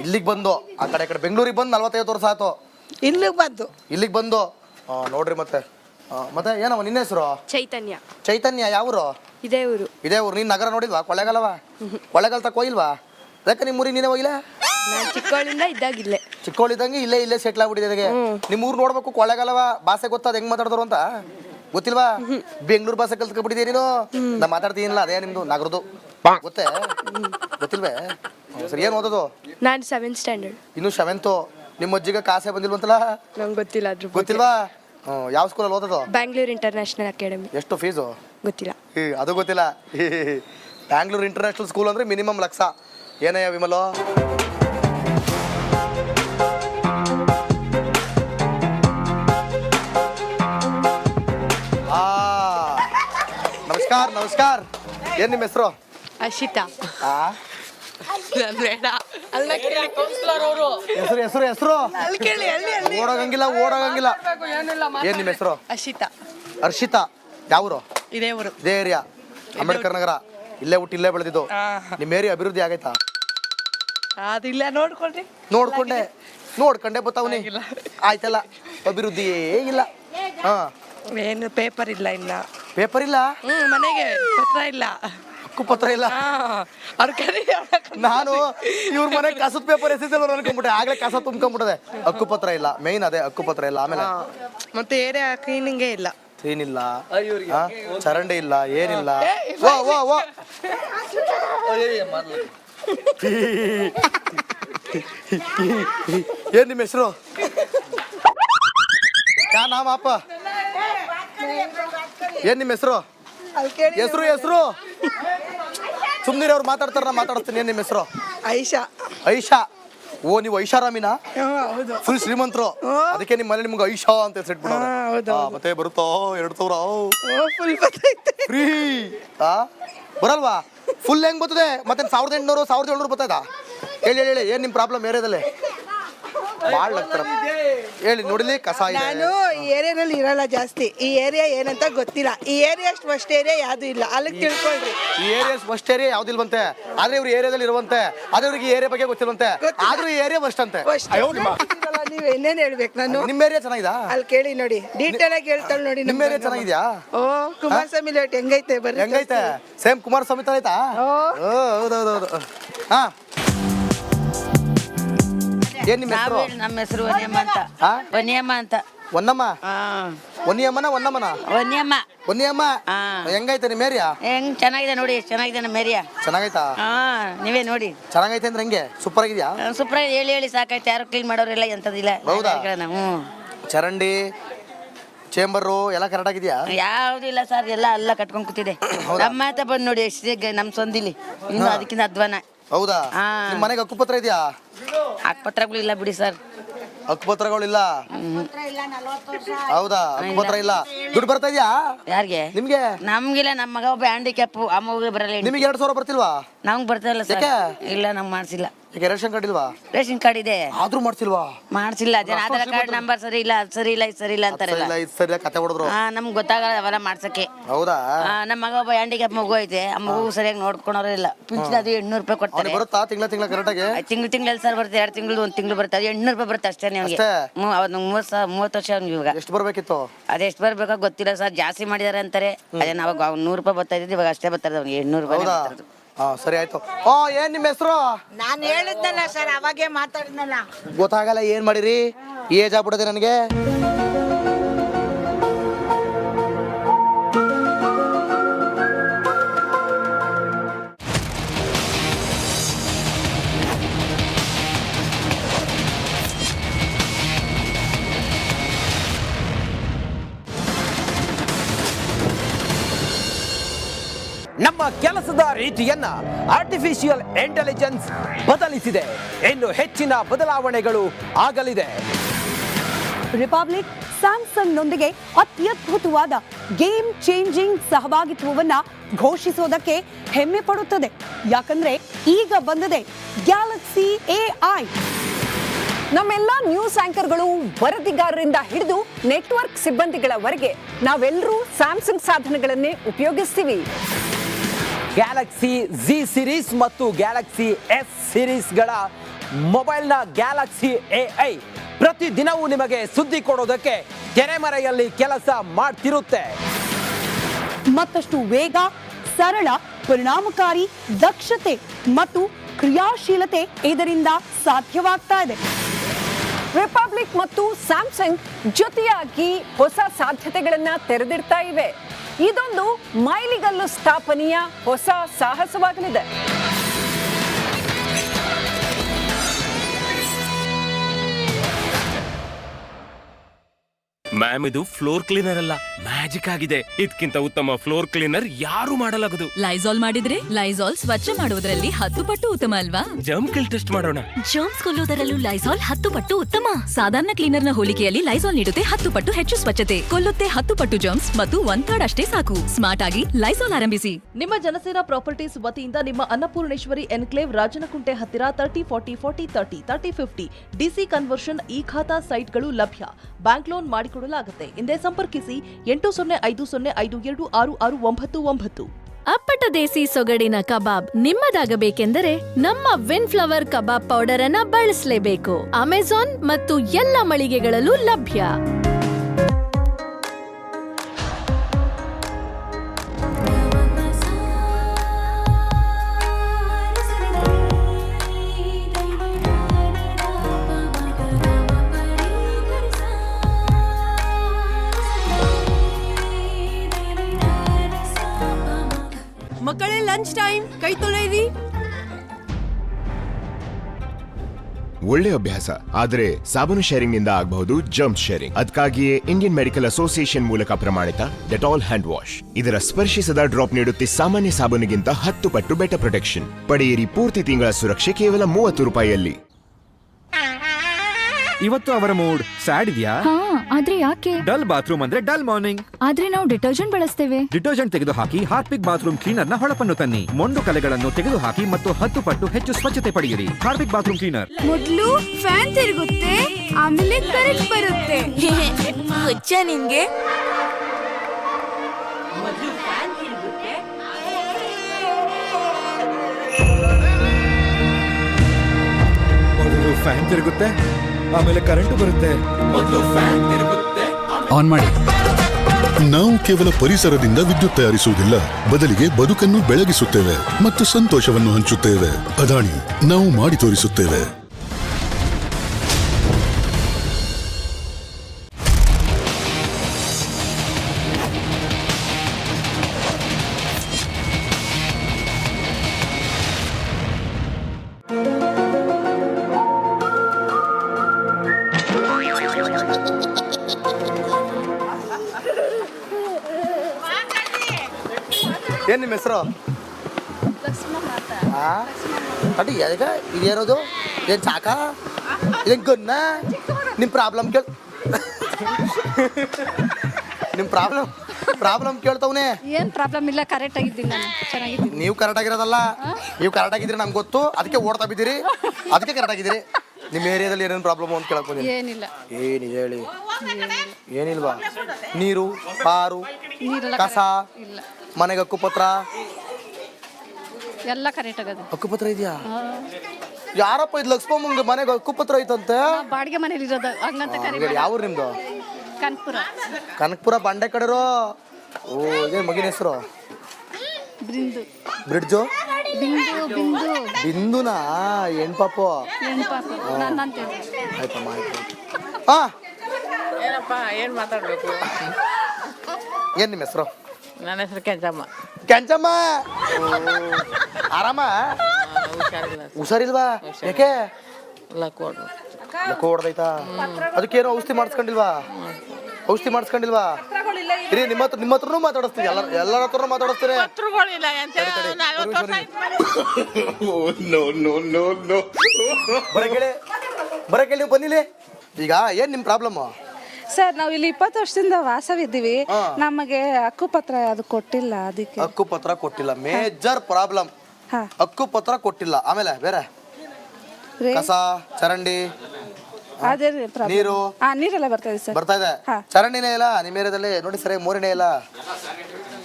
S2: ಇಲ್ಲಿಗೆ ಬಂದು ಆ ಕಡೆ ಈ ಕಡೆ ಬೆಂಗಳೂರಿಗೆ ಬಂದು ನಲ್ವತ್ತೈದು ವರ್ಷ ಆಯ್ತು.
S6: ಇಲ್ಲಿಗೆ ಬಂದು.
S2: ಇಲ್ಲಿಗೆ ಬಂದು ಆ, ನೋಡ್ರಿ ಮತ್ತೆ. ಆ, ಮತ್ತೆ ಏನವ ನಿನ್ನ ಹೆಸರು?
S3: ಚೈತನ್ಯ.
S2: ಚೈತನ್ಯ ಯಾವೂರು?
S3: ಇದೇ ಊರು.
S2: ಇದೇ ಊರು ನೀನ್ ನಗರ ನೋಡಿಲ್ವಾ? ಕೊಳ್ಳೆಗಾಲವಾ? ಕೊಳ್ಳೆಗಾಲ ತಕ ಹೋಗಿಲ್ವಾ? ಯಾಕೆ ನಿಮ್ಮ ಊರಿಗೆ ನೀನೇ ಹೋಗಿಲ್ಲ?
S3: ನಾನು ಚಿಕ್ಕವಳಿಂದ ಇದ್ದಾಗಿಲ್ಲೇ
S2: ಚಿಕ್ಕವಳಿದ್ದಂಗೆ ಇಲ್ಲೇ ಇಲ್ಲೇ ಸೆಟ್ಲ್ ಆಗ್ಬಿಟ್ಟಿದೆ ನಿಮ್ಮ ಊರ್ ನೋಡ್ಬೇಕು ಕೊಳ್ಳೆಗಾಲವ ಭಾಷೆ ಗೊತ್ತಾದ ಹೆಂಗ್ ಮಾತಾಡಿದ್ರು ಅಂತ. ಗೊತ್ತಿಲ್ವಾ? ಬೆಂಗಳೂರು ಭಾಷೆ ಕಲ್ತ್ಕೊಬಿಟ್ಟಿದ್ದೀರಿ ನೀನು? ನಾ ಮಾತಾಡ್ತೀನಿಲ್ಲ ಅದೇ ನಿಮ್ದು ನಗರದು ಗೊತ್ತೇ? ಗೊತ್ತಿಲ್ವೇ? ಸರಿ ಏನು ಓದೋದು?
S3: ನಾನು ಸೆವೆಂತ್ ಸ್ಟ್ಯಾಂಡರ್ಡ್
S2: ಇನ್ನು ಸೆವೆಂತು ನಿಮ್ಮ ಅಜ್ಜಿಗೆ ಕಾಸೆ ಬಂದಿಲ್ವಂತಲ್ಲ?
S3: ನಂಗೆ ಗೊತ್ತಿಲ್ಲ ಅದ್ರ
S2: ಗೊತ್ತಿಲ್ವಾ? ಯಾವ ಸ್ಕೂಲಲ್ಲಿ ಓದೋದು?
S3: ಬ್ಯಾಂಗ್ಳೂರ್ ಇಂಟರ್ನ್ಯಾಷನಲ್ ಅಕಾಡೆಮಿ
S2: ಎಷ್ಟು ಫೀಸು
S3: ಗೊತ್ತಿಲ್ಲ.
S2: ಅದು ಗೊತ್ತಿಲ್ಲ. ಬ್ಯಾಂಗ್ಳೂರ್ ಇಂಟರ್ನ್ಯಾಷನಲ್ ಸ್ಕೂಲ್ ಅಂದ್ರೆ ಮಿನಿಮಮ್ ಲಕ್ಷ. ಏನಯ್ಯ ವಿಮಲ? ಆ ನಮಸ್ಕಾರ ನಮಸ್ಕಾರ. ಏನ್ ನಿಮ್ಮ ಹೆಸರು?
S3: ಅಶಿತಾ
S2: ಆ?
S3: ಬೇಡ.
S2: ಹೆಸರು ಹೆಸರು ಹೆಸರು. ಓಡೋಗಂಗಿಲ್ಲ ಓಡೋಗಂಗಿಲ್ಲ. ಏನ್ ನಿಮ್ಮ ಹೆಸರು?
S3: ಅಶಿತಾ
S2: ಹರ್ಷಿತಾ ಯಾವೂರು?
S3: ಇದೇ ಊರು.
S2: ಇದೇ ಏರಿಯಾ. ಅಂಬೇಡ್ಕರ್ ನಗರ. ಇಲ್ಲೇ ಹುಟ್ಟಿ ಇಲ್ಲೇ ಬೆಳೆದಿದ್ದು. ನಿಮ್ಮ ಏರಿಯಾ ಅಭಿವೃದ್ಧಿ ಆಗೈತಾ?
S3: ಅದಿಲ್ಲ ನೋಡ್ಕೊಳ್ರಿ.
S2: ನೋಡ್ಕೊಂಡೆ ನೋಡ್ಕೊಂಡೆ ಬತ್ತಾವನಿ ಆಯ್ತಲ್ಲ ಅಭಿವೃದ್ಧಿ ಇಲ್ಲ. ಹಾ.
S3: ಏನು ಪೇಪರ್ ಇಲ್ಲ ಇಲ್ಲ
S2: ಪೇಪರ್ ಇಲ್ಲ?
S3: ಹ್ಮ್ ಮನೆಗೆ ಪತ್ರ ಇಲ್ಲ.
S2: ಹಕ್ಕು ಪತ್ರ ಇಲ್ಲ?
S3: ಅವ್ರ
S2: ನಾನು ಇವ್ರ ಮನೆ ಕಸದ ಪೇಪರ್ ಎಸಿದ್ರು ಅನ್ಕೊಂಡ್ಬಿಟ್ಟೆ ಆಗ್ಲೇ ಕಸ ತುಂಬ್ಕೊಂಡ್ಬಿಟ್ಟದೆ ಹಕ್ಕು ಪತ್ರ ಇಲ್ಲ ಮೇನ್ ಅದೇ ಹಕ್ಕು ಪತ್ರ ಇಲ್ಲ ಆಮೇಲೆ?
S3: ಮತ್ತೆ ಏರಿಯಾ ಕ್ಲೀನಿಂಗೇ ಇಲ್ಲ.
S2: ಏನಿಲ್ಲ ಚರಂಡಿ ಇಲ್ಲ ಏನಿಲ್ಲ. ಓ ವಾ ವಾ (laughs) ಏನ್ ನಿಮ್ಮ ಹೆಸರು? ಯಾ ನಾಮ ಅಪ್ಪ? ಏನ್ ನಿಮ್ಮ ಹೆಸರು? ಹೆಸರು ಹೆಸರು? ಸುಮ್ನಿರಿ ಅವ್ರು ಮಾತಾಡ್ತಾರ ನಾ ಮಾತಾಡ್ತೀನಿ. ಏನ್ ನಿಮ್ಮ ಹೆಸರು?
S3: ಐಶಾ.
S2: ಐಶಾ? ಓ ನೀವು ಐಷಾರಾಮಿನ ಫುಲ್ ಶ್ರೀಮಂತರು. ಅದಕ್ಕೆ ನಿಮ್ಮ ಮನೆ ನಿಮ್ಗೆ ಐಶಾ ಅಂತ ಮತ್ತೆ ಬರುತ್ತೋ ಎರಡು ಸಾವಿರ? ಫ್ರೀ ಆ? ಬರಲ್ವಾ? ಫುಲ್ ಹೆಂಗೆ ಬರ್ತದೆ. ಮತ್ತೆ ಸಾವಿರದ ಎಂಟುನೂರು, ಸಾವಿರದ ಏಳ್ನೂರು ಬರ್ತದ? ಹೇಳಿ ಹೇಳಿ ಏನ್ ನಿಮ್ಮ ಪ್ರಾಬ್ಲಮ್ ಏರಿಯಾದಲ್ಲಿ? ಭಾಳ ಹೇಳಿ ನೋಡಲಿ ಕಸ ಇದೆ.
S7: ನಾನು ಈ ಏರಿಯಾದಲ್ಲಿ ಇರಲ್ಲ ಜಾಸ್ತಿ. ಈ ಏರಿಯಾ ಏನಂತ ಗೊತ್ತಿಲ್ಲ. ಈ ಏರಿಯಾ ಅಷ್ಟು ಫಸ್ಟ್ ಏರಿಯಾ ಯಾವ್ದು ಇಲ್ಲ. ಅಲ್ಲಿಗೆ ತಿಳ್ಕೊಳ್ರಿ.
S2: ಈ ಏರಿಯಾ ಫಸ್ಟ್ ಏರಿಯಾ ಯಾವ್ದಿಲ್ವಂತೆ ಆದ್ರೆ ಇವ್ರ ಏರಿಯಾದಲ್ಲಿ ಇರುವಂತೆ ಆದ್ರೆ ಇವ್ರಿಗೆ ಏರಿಯಾ ಬಗ್ಗೆ ಗೊತ್ತಿಲ್ವಂತೆ. ಆದ್ರೂ ಈ ಏರಿಯಾ ಫಸ್ಟ್ ಅಂತೆ.
S7: ನೀವ್ ಇನ್ನೇನು ಹೇಳ್ಬೇಕು ನಾನು?
S2: ನಿಮ್ಮ ಏರಿಯಾ ಚೆನ್ನಾಗಿದಾ?
S7: ಅಲ್ಲಿ ಕೇಳಿ ನೋಡಿ. ಡೀಟೇಲ್ ಆಗಿ ಹೇಳ್ತಾಳೆ ನೋಡಿ
S2: ನಿಮ್ಮ ಏರಿಯಾ ಚೆನ್ನಾಗಿದ್ಯಾ?
S7: ಓ ಕುಮಾರಸ್ವಾಮಿ ಲೇಟ್ ಹೆಂಗೈತೆ ಬರ್ರಿ
S2: ಹೆಂಗೈತೆ? ಸೇಮ್ ಕುಮಾರಸ್ವಾಮಿ ತರ ಆಯ್ತಾ ಹೌದೌದೌದು. ಹಾ. ಏನ್ ನಿಮ್ಮ ಹೆಸರು?
S8: ನಾವ್ ನಮ್ಮ ಹೆಸರು ವನ್ಯಮ್ಮ ಅಂತ? ವನ್ಯಮ್ಮ ಅಂತ.
S2: ಒನ್ನಮ್ಮ
S8: ಹಾ.
S2: ಒನ್ನಿಯಮ್ಮನ ಒನ್ನಮ್ಮನ
S8: ವನ್ಯಮ್ಮ.
S2: ಒನ್ನಿಯಮ್ಮ
S8: ಹಾ.
S2: ಹೆಂಗೈತೆ ನಿಮ್ಮ ಏರಿಯಾ
S8: ಹೆಂಗ್ ಚೆನ್ನಾಗಿದೆ ನೋಡಿ ಎಷ್ಟು ಚೆನ್ನಾಗಿದೆ ನಮ್ಮ ಏರಿಯಾ
S2: ಚೆನ್ನಾಗೈತಾ
S8: ಹಾ ನೀವೇ ನೋಡಿ.
S2: ಚೆನ್ನಾಗೈತೆ ಅಂದ್ರೆ ಹೆಂಗೆ? ಸೂಪರ್ ಆಗಿದ್ಯಾ
S8: ಸೂಪರ್ ಹೇಳಿ ಹೇಳಿ ಸಾಕಾಯ್ತು. ಯಾರು ಕ್ಲೀನ್ ಮಾಡೋರಿಲ್ಲ ಎಂತದಿಲ್ಲ
S2: ಹೌದಾ?
S8: ಹ್ಞೂ.
S2: ಚರಂಡಿ ಚೇಂಬರು ಎಲ್ಲ ಕರೆಕ್ಟ್ ಆಗಿದ್ಯಾ?
S8: ಯಾವ್ದು ಇಲ್ಲ ಸರ್ ಎಲ್ಲ ಎಲ್ಲ ಕಟ್ಕೊಂಡ್ ಕೂತಿದೆ. ನಮ್ಮ ಹತ್ರ ಬಂದು ನೋಡಿ ಎಷ್ಟು ನಮ್ಮ ಸಂದಿಲಿ ಇನ್ನು ಅದಕ್ಕಿಂತ ಅಧ್ವಾನ.
S2: ಹೌದಾ?
S8: ಹಾ.
S2: ನಿಮ್ ಮನೆಗೆ ಹಕ್ಕುಪತ್ರ ಇದೆಯಾ?
S8: ಆಕ್ಪತ್ರಗಳು ಇಲ್ಲ ಬಿಡಿ ಸರ್.
S2: ಹಕ್ಕುಪತ್ರಗಳಿಲ್ಲ ಹೌದಾ? ಹಕ್ಕುಪತ್ರ ಇಲ್ಲ. ದುಡ್ಡು ಬರ್ತಾ ಇದೆಯಾ?
S8: ಯಾರಿಗೆ?
S2: ನಿಮ್ಗೆ?
S8: ನಮ್ಗಿಲ್ಲ ನಮ್ಮ ಮಗ ಒಬ್ಬ ಹ್ಯಾಂಡಿಕ್ಯಾಪ್ ಅಮ್ಮಗೆ ಬರಲಿ ಬರಲ್ಲ
S2: ನಿಮಗೆ ಎರಡು ಸಾವಿರ ಬರ್ತಿಲ್ವಾ?
S8: ನಮ್ಗೆ ಬರ್ತಾ ಇಲ್ಲ ಸರ್.
S2: ಯಾಕೆ?
S8: ಇಲ್ಲ ನಮ್ಗೆ ಮಾಡ್ಸಿಲ್ಲ.
S2: ಈಗ ರೇಷನ್ ಕಾರ್ಡ್ ಇಲ್ವಾ?
S8: ರೇಷನ್ ಕಾರ್ಡ್ ಇದೆ.
S2: ಆದ್ರೂ ಮಾಡ್ಸಿಲ್ವಾ?
S8: ಮಾಡ್ಸಿಲ್ಲ ಜನ ಆಧಾರ್ ಕಾರ್ಡ್ ನಂಬರ್ ಸರಿ ಇಲ್ಲ ಅದ್ ಸರಿ ಇಲ್ಲ ಇದು ಸರಿ ಇಲ್ಲ
S2: ಸರಿ
S8: ಅಂತಾರಲ್ಲ.
S2: ಇಲ್ಲ ಇದು ಸರಿ ಕತೆ ಹೊಡೆದ್ರು.
S8: ಹಾ ನಮ್ಗೆ ಗೊತ್ತಾಗಲ್ಲ ಅವೆಲ್ಲ ಮಾಡ್ಸಕ್ಕೆ.
S2: ಹೌದಾ?
S8: ಆ, ನಮ್ಮ ಮಗ ಒಬ್ಬ ಹ್ಯಾಂಡಿಕ್ಯಾಪ್ ಮಗು ಐತೆ ಆ ಮಗು ಸರಿಯಾಗಿ ನೋಡ್ಕೊಳೋರೇ ಇಲ್ಲ. ಪಿಂಚಣಿ ಅದು ಎಂಟ್ನೂರು ರೂಪಾಯಿ ಕೊಡ್ತಾರೆ.
S2: ಅವ್ನಿಗೆ ಬರುತ್ತಾ ತಿಂಗಳ ತಿಂಗಳ ಕರೆಕ್ಟಾಗಿ
S8: ತಿಂಗಳು ತಿಂಗಳಲ್ಲಿ ಸರ್ ಬರುತ್ತೆ ಎರಡು ತಿಂಗಳು ಒಂದು ತಿಂಗಳು ಬರುತ್ತೆ ಅದು ಎಂಟ್ನೂರು ರೂಪಾಯಿ ಬರುತ್ತೆ ಅಷ್ಟೇ ನಿಮಗೆ
S2: ಅಷ್ಟೇ?
S8: ಹ್ಞೂ ಅವ್ನು ಮೂವತ್ತು ಸಾವಿರ ಮೂವತ್ತು ವರ್ಷ ಅವ್ನಿಗೆ ಇವಾಗ.
S2: ಎಷ್ಟು ಬರ್ಬೇಕಿತ್ತು?
S8: ಅದೆಷ್ಟು ಬರ್ಬೇಕೋ ಗೊತ್ತಿಲ್ಲ ಸರ್ ಜಾಸ್ತಿ ಮಾಡಿದಾರೆ ಅಂತಾರೆ. ಅದೇ ನಾವು ನೂರು ರೂಪಾಯಿ ಬರ್ತಾ ಇದ್ದೀವಿ ಇವಾಗ ಅಷ್ಟೇ ಬರ್ತಾರೆ ಅವ್ನಿಗೆ ಎಂಟ್ನೂರು ರೂಪಾಯಿ
S2: ಹೌದಾ?
S8: ಬರ್ತಿರೋದು.
S2: ಹಾ ಸರಿ ಆಯ್ತು. ಓ ಏನ್ ನಿಮ್ಮ ಹೆಸರು?
S6: ನಾನು ಹೇಳಿದ್ನಲ್ಲ ಸರ್ ಅವಾಗೇ ಮಾತಾಡಿದ್ನಲ್ಲ.
S2: ಗೊತ್ತಾಗಲ್ಲ ಏನ್ ಮಾಡಿರಿ? ಏಜ್ ಆಗ್ಬಿಡದೆ ನನಗೆ?
S9: ನಮ್ಮ ಕೆಲಸದ ರೀತಿಯನ್ನ ಆರ್ಟಿಫಿಷಿಯಲ್ ಇಂಟೆಲಿಜೆನ್ಸ್ ಬದಲಿಸಿದೆ. ಇನ್ನು ಹೆಚ್ಚಿನ ಬದಲಾವಣೆಗಳು ಆಗಲಿದೆ.
S10: ರಿಪಬ್ಲಿಕ್ ಸ್ಯಾಮ್ಸಂಗ್ನೊಂದಿಗೆ ಅತ್ಯದ್ಭುತವಾದ ಗೇಮ್ ಚೇಂಜಿಂಗ್ ಸಹಭಾಗಿತ್ವವನ್ನು ಘೋಷಿಸೋದಕ್ಕೆ ಹೆಮ್ಮೆ ಪಡುತ್ತದೆ. ಯಾಕಂದ್ರೆ ಈಗ ಬಂದಿದೆ ಗ್ಯಾಲಕ್ಸಿ ಎಐ ನಮ್ಮೆಲ್ಲ ನ್ಯೂಸ್ ಆಂಕರ್ಗಳು ವರದಿಗಾರರಿಂದ ಹಿಡಿದು ನೆಟ್ವರ್ಕ್ ಸಿಬ್ಬಂದಿಗಳವರೆಗೆ ನಾವೆಲ್ಲರೂ ಸ್ಯಾಮ್ಸಂಗ್ ಸಾಧನಗಳನ್ನೇ ಉಪಯೋಗಿಸ್ತೀವಿ.
S9: ಗ್ಯಾಲಕ್ಸಿ ಜಿ ಸಿರೀಸ್ ಮತ್ತು ಗ್ಯಾಲಕ್ಸಿ ಎಸ್ ಸಿರೀಸ್ಗಳ ಮೊಬೈಲ್ನ ಗ್ಯಾಲಕ್ಸಿ ಎ ಐ ಪ್ರತಿದಿನವೂ ನಿಮಗೆ ಸುದ್ದಿ ಕೊಡೋದಕ್ಕೆ ತೆರೆಮರೆಯಲ್ಲಿ ಕೆಲಸ ಮಾಡ್ತಿರುತ್ತೆ.
S10: ಮತ್ತಷ್ಟು ವೇಗ, ಸರಳ, ಪರಿಣಾಮಕಾರಿ, ದಕ್ಷತೆ ಮತ್ತು ಕ್ರಿಯಾಶೀಲತೆ ಇದರಿಂದ ಸಾಧ್ಯವಾಗ್ತಾ ಇದೆ. ರಿಪಬ್ಲಿಕ್ ಮತ್ತು ಸ್ಯಾಮ್ಸಂಗ್ ಜೊತೆಯಾಗಿ ಹೊಸ ಸಾಧ್ಯತೆಗಳನ್ನ ತೆರೆದಿಡ್ತಾ ಇವೆ. ಇದೊಂದು ಮೈಲಿಗಲ್ಲು ಸ್ಥಾಪನೆಯ ಹೊಸ ಸಾಹಸವಾಗಲಿದೆ.
S11: ಮ್ಯಾಮ್ ಇದು ಫ್ಲೋರ್ ಕ್ಲೀನರ್ ಅಲ್ಲ. ಮ್ಯಾಜಿಕ್ ಆಗಿದೆ. ಇದಕ್ಕಿಂತ ಉತ್ತಮ ಫ್ಲೋರ್ ಕ್ಲೀನರ್ ಯಾರು ಮಾಡಲಾಗದು.
S12: ಲೈಸಾಲ್ ಮಾಡಿದ್ರೆ ಲೈಸಾಲ್ ಸ್ವಚ್ಛ ಮಾಡುವುದರಲ್ಲಿ ಹತ್ತು ಪಟ್ಟು ಉತ್ತಮ ಅಲ್ವಾ?
S11: ಜಮ್ ಕಿಲ್ ಟೆಸ್ಟ್ ಮಾಡೋಣ.
S12: ಜಮ್ಸ್ ಕೊಲ್ಲುವುದರಲ್ಲೂ ಲೈಸಾಲ್ ಹತ್ತು ಪಟ್ಟು ಉತ್ತಮ. ಸಾಧಾರಣ ಕ್ಲೀನರ್ನ ಹೋಲಿಕೆಯಲ್ಲಿ ಲೈಸಾಲ್ ನೀಡುತ್ತೆ ಹತ್ತು ಪಟ್ಟು ಹೆಚ್ಚು ಸ್ವಚ್ಛತೆ. ಕೊಲ್ಲುತ್ತೆ ಹತ್ತು ಪಟ್ಟು ಜಮ್ಸ್ ಮತ್ತು ಒನ್ ಥರ್ಡ್ ಅಷ್ಟೇ ಸಾಕು. ಸ್ಮಾರ್ಟ್ ಆಗಿ ಲೈಸಾಲ್ ಆರಂಭಿಸಿ.
S13: ನಿಮ್ಮ ಜನಸೇನಾ ಪ್ರಾಪರ್ಟೀಸ್ ವತಿಯಿಂದ ನಿಮ್ಮ ಅನ್ನಪೂರ್ಣೇಶ್ವರಿ ಎನ್ಕ್ಲೇವ್ ರಾಜನಕುಂಟೆ ಹತ್ತಿರ thirty forty forty thirty thirty fifty DC conversion e khata ಸೈಟ್ಗಳು ಲಭ್ಯ. ಬ್ಯಾಂಕ್ ಲೋನ್ ಮಾಡಿಕೊಡಲಾಗುತ್ತೆ ಹಿಂದೆ ಸಂಪರ್ಕಿಸಿ ಎಂಟು ಸೊನ್ನೆ ಐದು ಸೊನ್ನೆ ಐದು ಎರಡು ಆರು ಆರು ಒಂಬತ್ತು ಒಂಬತ್ತು.
S12: ಅಪ್ಪಟ ದೇಸಿ ಸೊಗಡಿನ ಕಬಾಬ್ ನಿಮ್ಮದಾಗಬೇಕೆಂದರೆ ನಮ್ಮ ವಿನ್ ಫ್ಲವರ್ ಕಬಾಬ್ ಪೌಡರ್ ಅನ್ನ ಬಳಸಲೇಬೇಕು. ಅಮೆಜಾನ್ ಮತ್ತು ಎಲ್ಲ ಮಳಿಗೆಗಳಲ್ಲೂ ಲಭ್ಯ.
S14: ಒಳ್ಳೆ ಅಭ್ಯಾಸ. ಆದರೆ ಸಾಬೂನು ಶೇರಿಂಗ್ನಿಂದ ಆಗಬಹುದು ಜಂಪ್ ಶೇರಿಂಗ್ ಅದಕ್ಕಾಗಿಯೇ ಇಂಡಿಯನ್ ಮೆಡಿಕಲ್ ಅಸೋಸಿಯೇಷನ್ ಮೂಲಕ ಪ್ರಮಾಣಿತ ಡೆಟಾಲ್ ಹ್ಯಾಂಡ್ ವಾಶ್ ಇದರ ಸ್ಪರ್ಶಿಸದ ಡ್ರಾಪ್ ನೀಡುತ್ತೆ ಸಾಮಾನ್ಯ ಸಾಬೂನಿಗಿಂತ ಹತ್ತು ಪಟ್ಟು ಬೆಟರ್ ಪ್ರೊಟೆಕ್ಷನ್ ಪಡೆಯಿರಿ ಪೂರ್ತಿ ತಿಂಗಳ ಸುರಕ್ಷೆ ಕೇವಲ ಮೂವತ್ತು ರೂಪಾಯಿಯಲ್ಲಿ.
S9: ಇವತ್ತು ಅವರ ಮೂಡ್ ಸ್ಯಾಡ್ ಇದೆಯಾ?
S15: ಹಾ ಆದ್ರೆ ಯಾಕೆ?
S9: ಡಲ್ ಬಾತ್ರೂಮ್ ಅಂದ್ರೆ ಡಲ್ ಮಾರ್ನಿಂಗ್.
S15: ಆದ್ರೆ ನಾವು ಡಿಟರ್ಜೆಂಟ್ ಬಳಸ್ತೇವೆ.
S9: ಡಿಟರ್ಜೆಂಟ್ ತೆಗೆದು ಹಾಕಿ ಹಾರ್ಪಿಕ್ ಬಾತ್ರೂಮ್ ಕ್ಲೀನರ್ನ ಹೊಳಪನ್ನು ತನ್ನಿ. ಮೊಂಡು ಕಲೆಗಳನ್ನು ತೆಗೆದು ಹಾಕಿ ಮತ್ತು ಹತ್ತು ಪಟ್ಟು ಹೆಚ್ಚು ಸ್ವಚ್ಛತೆ ಪಡೆಯಿರಿ. Harpic bathroom cleaner.
S16: ಮೊದಲು ಫ್ಯಾನ್ ತಿರುಗುತ್ತೆ ಆಮೇಲೆ ಕರೆಂಟ್ ಬರುತ್ತೆ. ಹುಚ್ಚ ನಿನ್ಗೆ
S9: ಮೊದಲು ಫ್ಯಾನ್ ತಿರುಗುತ್ತೆ? ಆಮೇಲೆ ಕರೆಂಟ್ ಬರುತ್ತೆ.
S17: ಆನ್ ಮಾಡಿ.
S18: ನಾವು ಕೇವಲ ಪರಿಸರದಿಂದ ವಿದ್ಯುತ್ ತಯಾರಿಸುವುದಿಲ್ಲ ಬದಲಿಗೆ ಬದುಕನ್ನು ಬೆಳಗಿಸುತ್ತೇವೆ ಮತ್ತು ಸಂತೋಷವನ್ನು ಹಂಚುತ್ತೇವೆ. ಅದಾಣಿ ನಾವು ಮಾಡಿ ತೋರಿಸುತ್ತೇವೆ.
S2: ನಿಮ್ಮ ಹೆಸರು? ಆ? ಅಡಿ ಇದೇನೋದು ಏನು ಸಾಕ? ಏನು ಗನ್ನ? ನಿಮ್ಮ ಪ್ರಾಬ್ಲಮ್ ಕೇಳ ನಿಮ್ಮ ಪ್ರಾಬ್ಲಮ್ ಪ್ರಾಬ್ಲಮ್ ಕೇಳ್ತವನೆ.
S19: ಏನ್ ಪ್ರಾಬ್ಲಮ್ ಇಲ್ಲ ಕರೆಕ್ಟ್ ಆಗಿದ್ದೀನಿ ನಾನು. ಚೆನ್ನಾಗಿದ್ದೀನಿ.
S2: ನೀವು ಕರೆಕ್ಟ್ ಆಗಿರೋದಲ್ಲ. ನೀವು ಕರೆಕ್ಟ್ ಆಗಿದ್ರೆ ನಮ್ಗೆ ಗೊತ್ತು. ಅದಕ್ಕೆ ಓಡ್ತಾ ಬಿದ್ದೀರಿ. ಅದಕ್ಕೆ ಕರೆಕ್ಟ್ ಆಗಿದ್ದೀರಿ. ನಿಮ್ಮ ಏರಿಯಾದಲ್ಲಿ ಏನೇನು ಪ್ರಾಬ್ಲಮ್ ಅಂತ ಕೇಳಕ್ಕೆ
S19: ಏನಿಲ್ಲ.
S2: ಏನು ಹೇಳಿ? ಏನಿಲ್ವಾ? ನೀರು ಪಾರು ಕಸ
S19: ಇಲ್ಲ.
S2: ಮನೆಗೆ ಹಕ್ಕುಪತ್ರ
S19: ಎಲ್ಲ ಕರೆಕ್ಟ್ ಆಗದ
S2: ಹಕ್ಕುಪತ್ರ ಇದೆಯಾ? ಯಾರಪ್ಪ ಇದು ಲಕ್ಷ್ಮಮ್ಮಂಗೆ ಮನೆಗೆ ಹಕ್ಕುಪತ್ರ ಐತಂತೆ?
S19: ಬಾಡಿಗೆ ಮನೇಲಿ ಇರೋದು ಹಂಗಂತ ಕರಿ
S2: ಯಾವ ನಿಮ್ದು?
S19: ಕನಕಪುರ.
S2: ಕನಕಪುರ ಬಂಡೆ ಕಡೆರೋ? ಓ ಇದೆ ಮಗಿನ ಹೆಸರು?
S19: ಬಿಂದು.
S2: ಬ್ರಿಡ್ಜು?
S19: ಬಿಂದು ಬಿಂದು.
S2: ಬಿಂದುನಾ? ಏನ್ ಪಾಪು?
S19: ಏನ್ ಪಾಪ?
S2: ಆಯ್ತಮ್ಮ ಆಯ್ತು. ಹಾ
S20: ಏನಪ್ಪ ಏನು ಮಾತಾಡಬೇಕು?
S2: ಏನು ನಿಮ್ಮ ಹೆಸರು?
S20: ನನ್ನ ಹೆಸರು ಕೆಂಚಮ್ಮ.
S2: ಕೆಂಚಮ್ಮ? ಆರಾಮ?
S20: ಹುಷಾರಿಲ್ಲ.
S2: ಹುಷಾರಿಲ್ವಾ? ಯಾಕೆ?
S20: ಲಕ್ಕೋಡು.
S2: ಲಕ್ಕು ಹೊಡ್ದೈತಾ ಅದಕ್ಕೇನು ಔಷಧಿ ಮಾಡಿಸ್ಕೊಂಡಿಲ್ವಾ? ಔಷಧಿ ಮಾಡಿಸ್ಕೊಂಡಿಲ್ವಾ? ಇರಿ ನಿಮ್ಮ ಹತ್ರ ನಿಮ್ಮ ಹತ್ರನೂ ಮಾತಾಡಿಸ್ತೀವಿ. ಎಲ್ಲ ಎಲ್ಲರ ಹತ್ರನೂ ಮಾತಾಡಿಸ್ತೀರಿ.
S20: ಪತ್ರಗಳಿಲ್ಲ ಎಂತ? ನಲ್ವತ್ತು ವರ್ಷ ಆಯ್ತು
S2: ಬರಕೇಳಿ ಬರಕೇಳಿ ನೀವು ಬಂದಿಲ್ಲ ಈಗ ಏನ್ ನಿಮ್ ಪ್ರಾಬ್ಲಮ್
S7: ಸರ್ ನಾವು ಇಲ್ಲಿ ಇಪ್ಪತ್ತು ವರ್ಷದಿಂದ ವಾಸವಿದ್ದೀವಿ. ನಮಗೆ ಹಕ್ಕುಪತ್ರ ಅದು ಕೊಟ್ಟಿಲ್ಲ ಅದಕ್ಕೆ.
S2: ಹಕ್ಕು ಪತ್ರ ಕೊಟ್ಟಿಲ್ಲ. Major problem.
S7: ಹಕ್ಕುಪತ್ರ
S2: ಹಕ್ಕು ಪತ್ರ ಕೊಟ್ಟಿಲ್ಲ. ಆಮೇಲೆ ಬೇರೆ. ಕಸ ಚರಂಡಿ
S7: ಅದೇ
S2: ನೀರು?
S7: ನೀರೆಲ್ಲ ಬರ್ತಾ ಇದೆ ಸರ್.
S2: ಬರ್ತಾ ಇದೆ. ಚರಂಡಿನೇ ಇಲ್ಲ ನಿಮ್ಮ ಏರಿಯಾದಲ್ಲಿ ನೋಡಿ ಸರಿ ಮೂರನೇ ಇಲ್ಲ.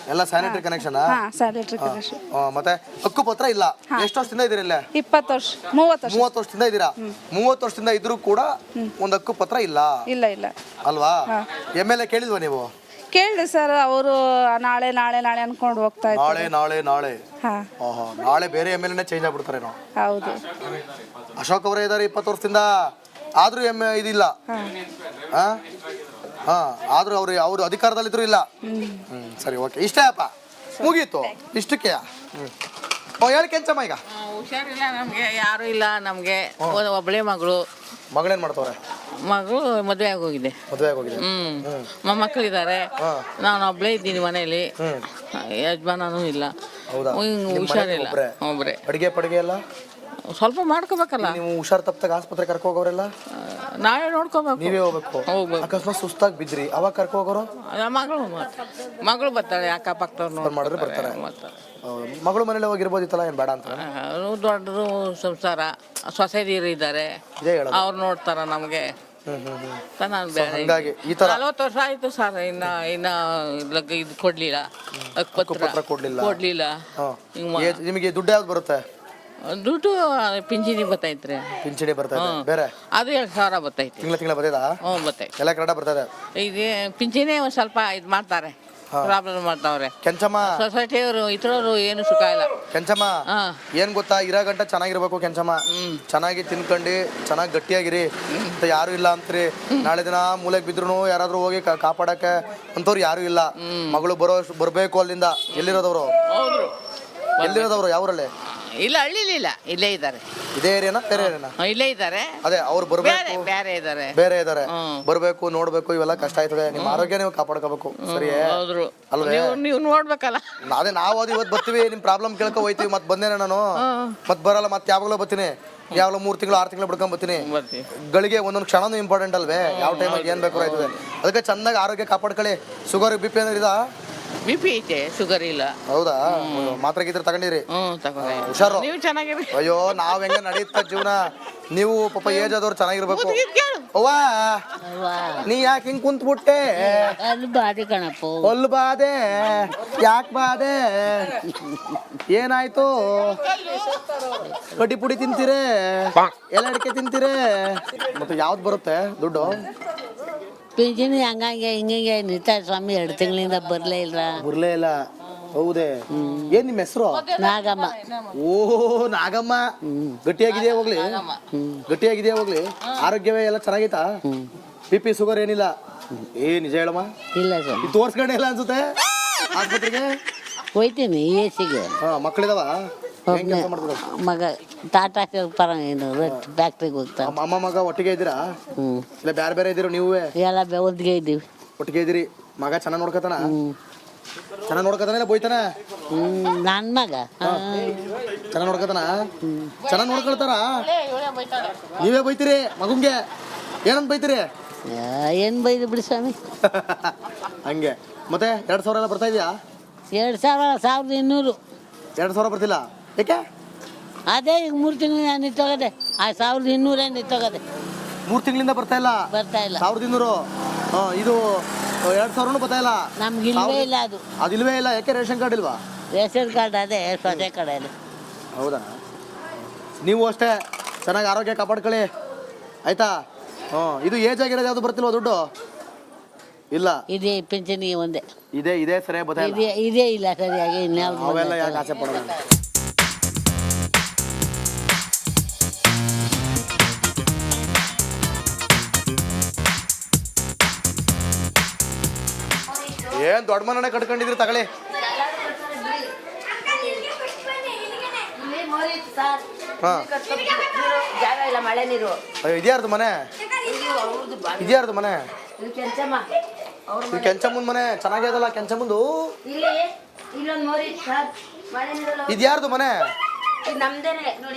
S2: ಎಲ್ಲ ಸ್ಯಾನಿಟರಿ ಕನೆಕ್ಷನ್
S7: ಹಾ ಸ್ಯಾನಿಟರಿ ಕನೆಕ್ಷನ್
S2: ಮತ್ತೆ ಹಕ್ಕು ಪತ್ರ ಇಲ್ಲ ಎಷ್ಟು ವರ್ಷದಿಂದ ಇದೀರ ಇಲ್ಲೇ?
S7: ಇಪ್ಪತ್ತು ವರ್ಷ ಮೂವತ್ತು ವರ್ಷ.
S2: ಮೂವತ್ತು ವರ್ಷದಿಂದ ಇದ್ದೀರಾ? ಮೂವತ್ತು ವರ್ಷದಿಂದ ಇದ್ರೂ ಕೂಡ ಒಂದು ಹಕ್ಕು ಪತ್ರ ಇಲ್ಲ.
S7: ಇಲ್ಲ ಇಲ್ಲ.
S2: ಅಲ್ವಾ? ಎಂ ಎಲ್ ಎ ಕೇಳಿದ್ವಾ ನೀವು?
S7: ಕೇಳಿದೆ ಸರ್ ಅವರು ನಾಳೆ ನಾಳೆ ನಾಳೆ ಅನ್ಕೊಂಡು ಹೋಗ್ತಾ
S2: ನಾಳೆ
S7: ಇದ್ದಾರೆ.
S2: ನಾಳೆ ನಾಳೆ
S7: ಹಾ.
S2: ಓಹೋ ನಾಳೆ ಬೇರೆ ಎಂ ಎಲ್ ಎನೇ ಚೇಂಜ್ ಆಗ್ಬಿಡ್ತಾರೇನೋ
S7: ಹೌದು.
S2: ಅಶೋಕ್ ಅವರೇ ಇದ್ದಾರೆ ಇಪ್ಪತ್ತು ವರ್ಷದಿಂದ. ಆದ್ರೂ ಎಂ ಇದಿಲ್ಲ. ಹಾ. ಹಾ ಆದ್ರೂ ಅವ್ರು ಅವ್ರು ಅಧಿಕಾರದಲ್ಲಿದ್ರು ಇಲ್ಲ. ಹ್ಮ್ ಸರಿ ಓಕೆ ಇಷ್ಟೇ ಅಪ್ಪ. ಮುಗೀತು. ಇಷ್ಟಕ್ಕೆ. ಓ ಹೇಳಿ ಕೆಂಚಮ್ಮ ಈಗ.
S20: ಹುಷಾರಿಲ್ಲ ನಮಗೆ ಯಾರು ಇಲ್ಲ ನಮಗೆ. ಒಬ್ಬಳೇ ಮಗಳು.
S2: ಮಗಳೇನ್ ಮಾಡ್ತವ್ರೆ?
S20: ಮಗಳು ಮದುವೆ ಆಗೋಗಿದೆ.
S2: ಮದುವೆ ಆಗೋಗಿದೆ.
S20: ಹ್ಮ್. ಮೊಮ್ಮಕ್ಕಳಿದ್ದಾರೆ. ನಾನು ಒಬ್ಳೇ ಇದ್ದೀನಿ ಮನೆಯಲ್ಲಿ ಯಜಮಾನನೂ ಇಲ್ಲ.
S2: ಹೌದಾ? ನಿಮ್
S20: ಹುಷಾರಿಲ್ಲ.
S2: ಒಬ್ರೇ?
S20: ಒಬ್ರೆ.
S2: ಅಡಿಗೆ ಪಡಿಗೆ ಎಲ್ಲ?
S20: ಸ್ವಲ್ಪ ಮಾಡ್ಕೋಬೇಕಲ್ಲ.
S2: ನೀವು ಹುಷಾರ್ ತಪ್ಪಾಗ ಆಸ್ಪತ್ರೆ ಕರ್ಕೊ ಹೋಗೋರೆಲ್ಲ
S20: ನಾವೇ ನೋಡ್ಕೋಬೇಕು.
S2: ನೀವೇ ಹೋಗ್ಬೇಕು.
S20: ಹೋಗ್ಬೇಕು.
S2: ಅಕಸ್ಮಾತ್ ಸುಸ್ತಾಗಿ ಬಿದ್ರಿ. ಅವಾಗ ಕರ್ಕೊ ಹೋಗೋರು
S20: ಮಗಳು. ಮಗಳು ಬರ್ತಾಳೆ ಅಕ್ಕಪಕ್ಕದವ್ರು
S2: ಫೋನ್ ಮಾಡಿದ್ರೆ ಬರ್ತಾರೆ.
S20: ಬರ್ತಾರೆ.
S2: ಆ, ಮಗಳು ಮನೇಲಿ ಹೋಗಿರ್ಬೋದಿತ್ತಲ್ಲ ಏನು ಬೇಡ ಅಂತ
S20: ಅವರು ದೊಡ್ಡದು ಸಂಸಾರ ಸೊಸೈಟಿಯರು ಇದ್ದಾರೆ.
S2: ಇದೇ ಹೇಳೋದು.
S20: ಅವ್ರು ನೋಡ್ತಾರ ನಮಗೆ.
S2: ಹ್ಮ್ ಹ್ಮ್ ಹ್ಮ್.
S20: ನಾನು ಬೇರೆ
S2: ಹಂಗಾಗಿ ಈ ತರ
S20: ನಲವತ್ತು ವರ್ಷ ಆಯ್ತು ಸರ್ ಇನ್ನ ಇನ್ನ ಲಗ್- ಇದು ಕೊಡ್ಲಿಲ್ಲ.
S2: ಕೊಡ್ಲಿಲ್ಲ.
S20: ಕೊಡ್ಲಿಲ್ಲ.
S2: ಹಾ. ನಿಮಗೆ ದುಡ್ಡು ಯಾವ್ದು ಬರುತ್ತೆ?
S20: ದುಡ್ಡು ಪಿಂಚಣಿ ಬರ್ತೈತ್ರಿ.
S2: ಪಿಂಚಣಿ ಬರ್ತಾ ಇದೆ
S20: ಹ್ಮ್.
S2: ಬೇರೆ?
S20: ಅದು ಎರಡು ಸಾವಿರ ಬರ್ತೈತಿ.
S2: ತಿಂಗಳ ತಿಂಗಳ ಬರ್ತದ
S20: ಹ್ಞೂ ಬರ್ತೈತಿ.
S2: ಎಲ್ಲ ಕನ್ನಡ ಬರ್ತದೆ.
S20: ಈಗ ಪಿಂಚಣಿ ಒಂದು ಸ್ವಲ್ಪ ಇದು ಮಾಡ್ತಾರೆ. ಪ್ರಾಬ್ಲಮ್ ಮಾಡ್ತಾವ್ರೆ.
S2: ಕೆಂಚಮ್ಮ.
S20: ಸೊಸೈಟಿಯವರು ಇತರವರು ಏನು ಸುಖ ಇಲ್ಲ.
S2: ಕೆಂಚಮ್ಮ. ಏನ್ ಗೊತ್ತಾ? ಇರೋ ಗಂಟ ಚೆನ್ನಾಗಿರ್ಬೇಕು ಕೆಂಚಮ್ಮ. ಚೆನ್ನಾಗಿ ತಿನ್ಕೊಂಡು ಚೆನ್ನಾಗಿ ಗಟ್ಟಿಯಾಗಿರಿ. ಅಂತ ಯಾರು ಇಲ್ಲ ಅಂತ್ರಿ. ನಾಳೆ ದಿನ ಮೂಲೆಗೆ ಬಿದ್ರು ಯಾರಾದ್ರೂ ಹೋಗಿ ಕಾಪಾಡಕ್ಕೆ ಅಂತವ್ರು ಯಾರು ಇಲ್ಲ. ಮಗಳು ಬರೋ ಬರ್ಬೇಕು ಅಲ್ಲಿಂದ. ಎಲ್ಲಿರೋದವ್ರು? ಎಲ್ಲಿರೋದವ್ರು? ಯಾವ್ರಲ್ಲಿ?
S6: ಇಲ್ಲ ಹಳ್ಳಿಲಿಲ್ಲ ಇಲ್ಲೇ. ಇದ್ದಾರೆ.
S2: ಇದೇ ಏರಿಯಾನ? ಬೇರೆ ಏರಿಯಾನ?
S6: ಇಲ್ಲೇ ಇದ್ದಾರೆ.
S2: ಅದೇ ಅವ್ರು
S6: ಬೇರೆ
S2: ಬರ್ಬೇಕು.
S6: ಬೇರೆ ಇದ್ದಾರೆ.
S2: ಬೇರೆ ಇದಾರೆ ಬರ್ಬೇಕು ನೋಡ್ಬೇಕು ಇವೆಲ್ಲ ಕಷ್ಟ ಆಯ್ತದೆ. ನಿಮ್ಮ ಆರೋಗ್ಯ ನೀವು ಕಾಪಾಡ್ಕೋಬೇಕು. ಸರಿ
S6: ಹೌದ್ರು.
S2: ಅಲ್ವೇ?
S6: ನೀವು ನೀವು ನೋಡ್ಬೇಕಲ್ಲ.
S2: ಅದೇ ನಾವು ಅದು ಇವತ್ತು ಬರ್ತೀವಿ ನಿಮ್ ಪ್ರಾಬ್ಲಮ್ ಕೇಳ್ಕೊ ಹೋಯ್ತೀವಿ. ಮತ್ತೆ ಬಂದೇನೆ ನಾನು. ಮತ್ತೆ ಬರಲ್ಲ ಮತ್ತೆ ಯಾವಾಗಲೂ ಬರ್ತೀನಿ. ಯಾವಾಗಲೂ ಮೂರು ತಿಂಗಳು ಆರು ತಿಂಗಳು ಬಿಡ್ಕೊಂಡ್ ಬರ್ತೀನಿ. ಗಳಿಗೆ ಒಂದೊಂದು ಕ್ಷಣನೂ ಇಂಪಾರ್ಟೆಂಟ್ ಅಲ್ವೇ? ಯಾವ ಟೈಮಲ್ಲಿ ಏನ್ ಬೇಕು ಆಯ್ತದೆ? ಅದಕ್ಕೆ ಚೆನ್ನಾಗಿ ಆರೋಗ್ಯ ಕಾಪಾಡ್ಕೊಳ್ಳಿ. ಶುಗರ್ ಬಿ ಪಿ ಏನಾರ ಇದಾ?
S6: ಬಿ ಪಿ ಐತೆ ಶುಗರ್ ಇಲ್ಲ.
S2: ಹೌದಾ? ಮಾತ್ರ ಗೀತ್ರ ತಗೊಂಡಿರಿ.
S6: ಹ್ಮ್ ತಗೊಂಡೆ
S2: ಹುಷಾರು.
S6: ನೀವು ಚೆನ್ನಾಗಿರಿ.
S2: ಅಯ್ಯೋ ನಾವ್ ಹೆಂಗ ನಡೆಯುತ್ತ ಜೀವನ? ನೀವು ಪಾಪ ಏಜ್ ಆದವ್ರು ಚೆನ್ನಾಗಿರ್ಬೇಕು. ಅವ್ವ? ನೀ ಯಾಕೆ ಹಿಂಗ್ ಕುಂತ್ಬಿಟ್ಟೆ
S6: ಅಲ್ಲಿ ಬಾಧೆ ಕಣಪ್ಪ.
S2: ಹೊಲ್ ಬಾದೆ ಯಾಕೆ ಬಾದೆ ಏನಾಯ್ತು? ಕಡ್ಡಿ ಪುಡಿ ತಿಂತೀರೇ? ಎಲೆ ಅಡಿಕೆ ತಿಂತೀರೇ? ಮತ್ತೆ ಯಾವ್ದು ಬರುತ್ತೆ ದುಡ್ಡು?
S6: ಪಿಂಚಣಿ ಹಂಗಂಗೆ ಹಿಂಗಂಗೆ ನಿಂತ ಸ್ವಾಮಿ ಎರಡು ತಿಂಗಳಿಂದ ಬರ್ಲೇ ಇಲ್ಲ
S2: ಬರ್ಲೇ ಇಲ್ಲ. ಹೌದೇ? ಏನ್ ನಿಮ್ಮ ಹೆಸರು?
S6: ನಾಗಮ್ಮ.
S2: ಓ ನಾಗಮ್ಮ. ಗಟ್ಟಿಯಾಗಿದೆಯಾ ಹೋಗ್ಲಿ? ಗಟ್ಟಿಯಾಗಿದೆಯಾ ಹೋಗ್ಲಿ? ಆರೋಗ್ಯವೇ ಎಲ್ಲ ಚೆನ್ನಾಗೈತಾ? ಬಿ ಪಿ ಶುಗರ್ ಏನಿಲ್ಲ? ಏ ನಿಜ ಹೇಳಮ್ಮ.
S6: ಇಲ್ಲ ಸ್ವಾಮಿ.
S2: ತೋರ್ಸ್ಕೊಂಡೆ ಇಲ್ಲ ಅನ್ಸುತ್ತೆ? ಆಸ್ಪತ್ರೆಗೆ?
S6: ಹೋಯ್ತೀನಿ ಎಸಿಗೆ
S2: ಹಾ ಮಕ್ಕಳಿದಾವ ಮಾಡ್ತಾರೆ
S6: ಮಗ ಟಾಟಾ ಪರ ಏನು ಫ್ಯಾಕ್ಟ್ರಿಗೆ ಹೋಗ್ತಾ
S2: ಅಮ್ಮ ಮಗ ಒಟ್ಟಿಗೆ ಇದ್ದೀರಾ? ಇಲ್ಲ ಬೇರೆ ಬೇರೆ ಇದ್ದೀರೋ ನೀವು?
S6: ಎಲ್ಲ ಒಟ್ಟಿಗೆ ಇದ್ದೀವಿ.
S2: ಒಟ್ಟಿಗೆ ಇದ್ದೀರಿ? ಮಗ ಚೆನ್ನಾಗಿ ನೋಡ್ಕೋತಾನ? ಚೆನ್ನಾಗಿ ನೋಡ್ಕೋತಾನ ಇಲ್ಲ ಬೋಯ್ತಾನ?
S6: ನನ್ನ ಮಗ?
S2: ಚೆನ್ನಾಗಿ ನೋಡ್ಕೋತಾನ? ಚೆನ್ನಾಗಿ ನೋಡ್ಕೊಳ್ತಾರ? ನೀವೇ ಬೈತೀರಿ ಮಗುಂಗೆ? ಏನಂತ ಬೈತೀರಿ?
S6: ಏನು ಬೈದು ಬಿಡಿ ಸ್ವಾಮಿ. (laughs)
S2: ಹಂಗೆ. ಮತ್ತೆ ಎರಡು ಸಾವಿರ ಎಲ್ಲ ಬರ್ತಾ ಇದೆಯಾ?
S6: ಎರಡು ಸಾವಿರ ಸಾವಿರದ ಇನ್ನೂರು.
S2: ಎರಡು ಸಾವಿರ ಬರ್ತಿಲ್ಲ? ಯಾಕೆ
S6: ಅದೇ ಈಗ ಮೂರು ತಿಂಗಳು ನಿಂತೋಗದೆ ಆ ಸಾವಿರದ ಇನ್ನೂರೇ ನಿಂತೋಗದೆ
S2: ಮೂರು ತಿಂಗಳಿಂದ ಬರ್ತಾ ಇಲ್ಲ?
S6: ಬರ್ತಾ ಇಲ್ಲ.
S2: ಸಾವಿರದ ಇನ್ನೂರು? ಹಾ, ಇದು ಎರಡು ಸಾವಿರನೂ ಬರ್ತಾ ಇಲ್ಲ?
S6: ನಮ್ಗೆ ಇಲ್ವೇ ಇಲ್ಲ ಅದು.
S2: ಅದಿಲ್ವೇ ಇಲ್ಲ? ಯಾಕೆ ರೇಷನ್ ಕಾರ್ಡ್ ಇಲ್ವಾ?
S6: ರೇಷನ್ ಕಾರ್ಡ್ ಅದೇ ಸ್ವಚ್ಛ ಕಡೆಯಲ್ಲಿ.
S2: ಹೌದಾ? ನೀವು ಅಷ್ಟೇ ಚೆನ್ನಾಗಿ ಆರೋಗ್ಯ ಕಾಪಾಡ್ಕೊಳ್ಳಿ. ಆಯ್ತಾ? ಹ್ಞೂ ಇದು ಏಜ್ ಆಗಿರೋದು ಯಾವುದು ಬರ್ತಿಲ್ವಾ ದುಡ್ಡು? ಇಲ್ಲ.
S6: ಇದೇ ಪಿಂಚಣಿ ಒಂದೇ.
S2: ಇದೇ ಇದೇ ಸರಿಯಾಗಿ ಬರ್ತಾ ಇಲ್ಲ.
S6: ಇದೇ ಇದೇ ಇಲ್ಲ ಸರಿಯಾಗಿ ಇನ್ಯಾವ್ದು
S2: ಅವೆಲ್ಲ. ಯಾಕೆ ಆಸೆ ಪಡೋಣ ದೊಡ್ಡ ಮನೆ ಕಟ್ಕೊಂಡಿದ್ರಿ ತಗೊಳ್ಳಿ. ಹಾ. ಇದ್ಯಾರ್ದು ಮನೆ? ಇದ್ಯಾರ್ದು ಮನೆ? ಕೆಂಚಮ್ಮನ ಮನೆ ಚೆನ್ನಾಗಿದಲ್ಲ ಕೆಂಚಮ್ಮಂದು? ಇದ್ಯಾರ್ದು ಮನೆ?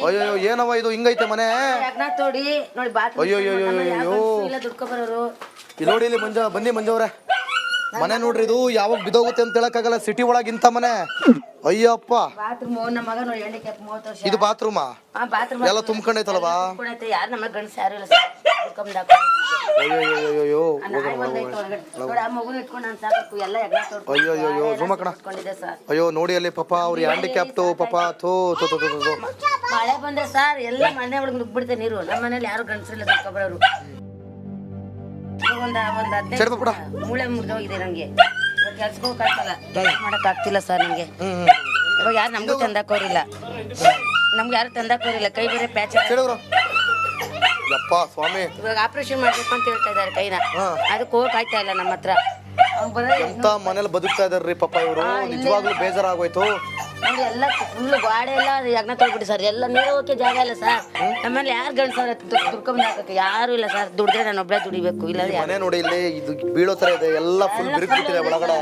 S2: ಅಯ್ಯೋ ಏನವ ಇದು? ಹಿಂಗೈತೆ ಮನೆ? ಅಯ್ಯೋ, ಅಯ್ಯೋ, ಅಯ್ಯೋ, ನೋಡಿ ಇಲ್ಲಿ ಮಂಜ ಬನ್ನಿ ಮಂಜವ್ರೆ. ಮನೆ ನೋಡ್ರಿ ಇದು ಯಾವಾಗ ಬಿದೋಗುತ್ತೆ ಅಂತ ಹೇಳಕ್ಕಾಗಲ್ಲ ಸಿಟಿ ಒಳಗಿಂತ ಮನೆ. ಅಯ್ಯಪ್ಪ.
S8: ಬಾತ್ರೂಮ್ ನಮ್ಮ ಮಗ ನೋಡಿ ಹ್ಯಾಂಡಿಕ್ಯಾಪ್ ಮೂವತ್ತು ವರ್ಷ.
S2: ಇದು ಬಾತ್ರೂಮಾ
S8: ಆ? ಬಾತ್ರೂಮ್
S2: ಎಲ್ಲ ತುಂಬ್ಕೊಂಡೈತಲ್ವಾ
S8: ಯಾರು ಗಂಡಸ ಯಾರು ಇಲ್ಲ
S2: ಅಯ್ಯೋ
S8: ನೋಡಿ ಆ ಮಗುನ ಇಟ್ಕೊಂಡು ನಾನು ಸಾಕು ಎಲ್ಲ ಯಜ್ಞ ತೋಡ್ಕೊಂಡು
S2: ಅಯ್ಯೋ ಅಯ್ಯೋ ಅಯ್ಯೋ ಜುಮ ಕಣ
S8: ಇಟ್ಕೊಂಡಿದ್ದೆ ಸರ್.
S2: ಅಯ್ಯೋ ನೋಡಿ ಅಲ್ಲಿ ಪಾಪ ಅವ್ರ ಹ್ಯಾಂಡಿಕ್ಯಾಪ್ಟು ಪಾಪ ಥೋ ಥೋ ಥೋ ಥೋ.
S8: ಮಳೆ ಬಂದ್ರೆ ಸರ್ ಎಲ್ಲ ಮನೆ ಒಳಗೆ ನುಗ್ಬಿಡ್ತೇನೆ ನೀರು. ನಮ್ಮ ಮನೇಲಿ ಯಾರು ಗಂಡಸರಿಲ್ಲ ದುಡ್ಕೊಬರೋರು ಒಂದ ಒಂದ್
S2: ಬಿಡ.
S8: ಹದಿನೈದು ಮೂಳೆ ಮುರಿದೋಗಿದೆ ನನಗೆ ಇವಾಗ ಕೆಲ್ಸಕ್ಕೆ ಹೋಗಕ್ಕಾಗಲ್ಲ ಮಾಡಕ್ ಆಗ್ತಿಲ್ಲ ಸರ್ ನಂಗೆ. ಇವಾಗ ಯಾರು ನಮಗೂ ತಂದಾಕೋರಿಲ್ಲ ನಮ್ಗೆ ಯಾರು ತಂದಾಕೋರಿಲ್ಲ ಕೈ ಬೇರೆ ಪ್ಯಾಚ್
S2: ಕೇಳಿದ್ರು ಯಪ್ಪ ಸ್ವಾಮಿ.
S8: ಇವಾಗ ಆಪರೇಷನ್ ಮಾಡ್ಬೇಕು ಅಂತ ಹೇಳ್ತಾ ಇದಾರೆ ಕೈನ. ಅದಕ್ಕೆ ಹೋಗಕ್ ಆಯ್ತಾ ಇಲ್ಲ ನಮ್ಮ ಹತ್ರ.
S2: ಎಂತ ಮನೇಲಿ ಬದುಕ್ತಾ ಇದಾರ್ರಿ ಪಾಪ ಇವರು? ನಿಜವಾಗ್ಲೂ ಬೇಜಾರಾಗೋಯ್ತು?
S8: ಆಗೋಯ್ತು ಎಲ್ಲ ಫುಲ್ ಗಾಡಿ ಎಲ್ಲ ಯಜ್ಞ ತೊಳ್ಬಿಡಿ ಸರ್. ಎಲ್ಲ ನೀರು ಹೋಗಕ್ಕೆ ಜಾಗ ಇಲ್ಲ ಸರ್. ನಮ್ಮಲ್ಲಿ ಯಾರು ಗಂಡ ಸರ್ ದುಡ್ಕೊಂಡ್ ಹಾಕಕ್ಕೆ ಯಾರು ಇಲ್ಲ ಸರ್. ದುಡ್ದ್ರೆ ನಾನು ಒಬ್ಬಳೇ ದುಡಿಬೇಕು. ಇಲ್ಲ
S2: ಮನೆ ನೋಡಿ ಇಲ್ಲಿ ಇದು ಬೀಳೋ ತರ ಇದೆ. ಎಲ್ಲ ಫುಲ್ ಬಿರುಕ್ಬಿಟ್ಟಿದೆ ಒಳಗಡೆ.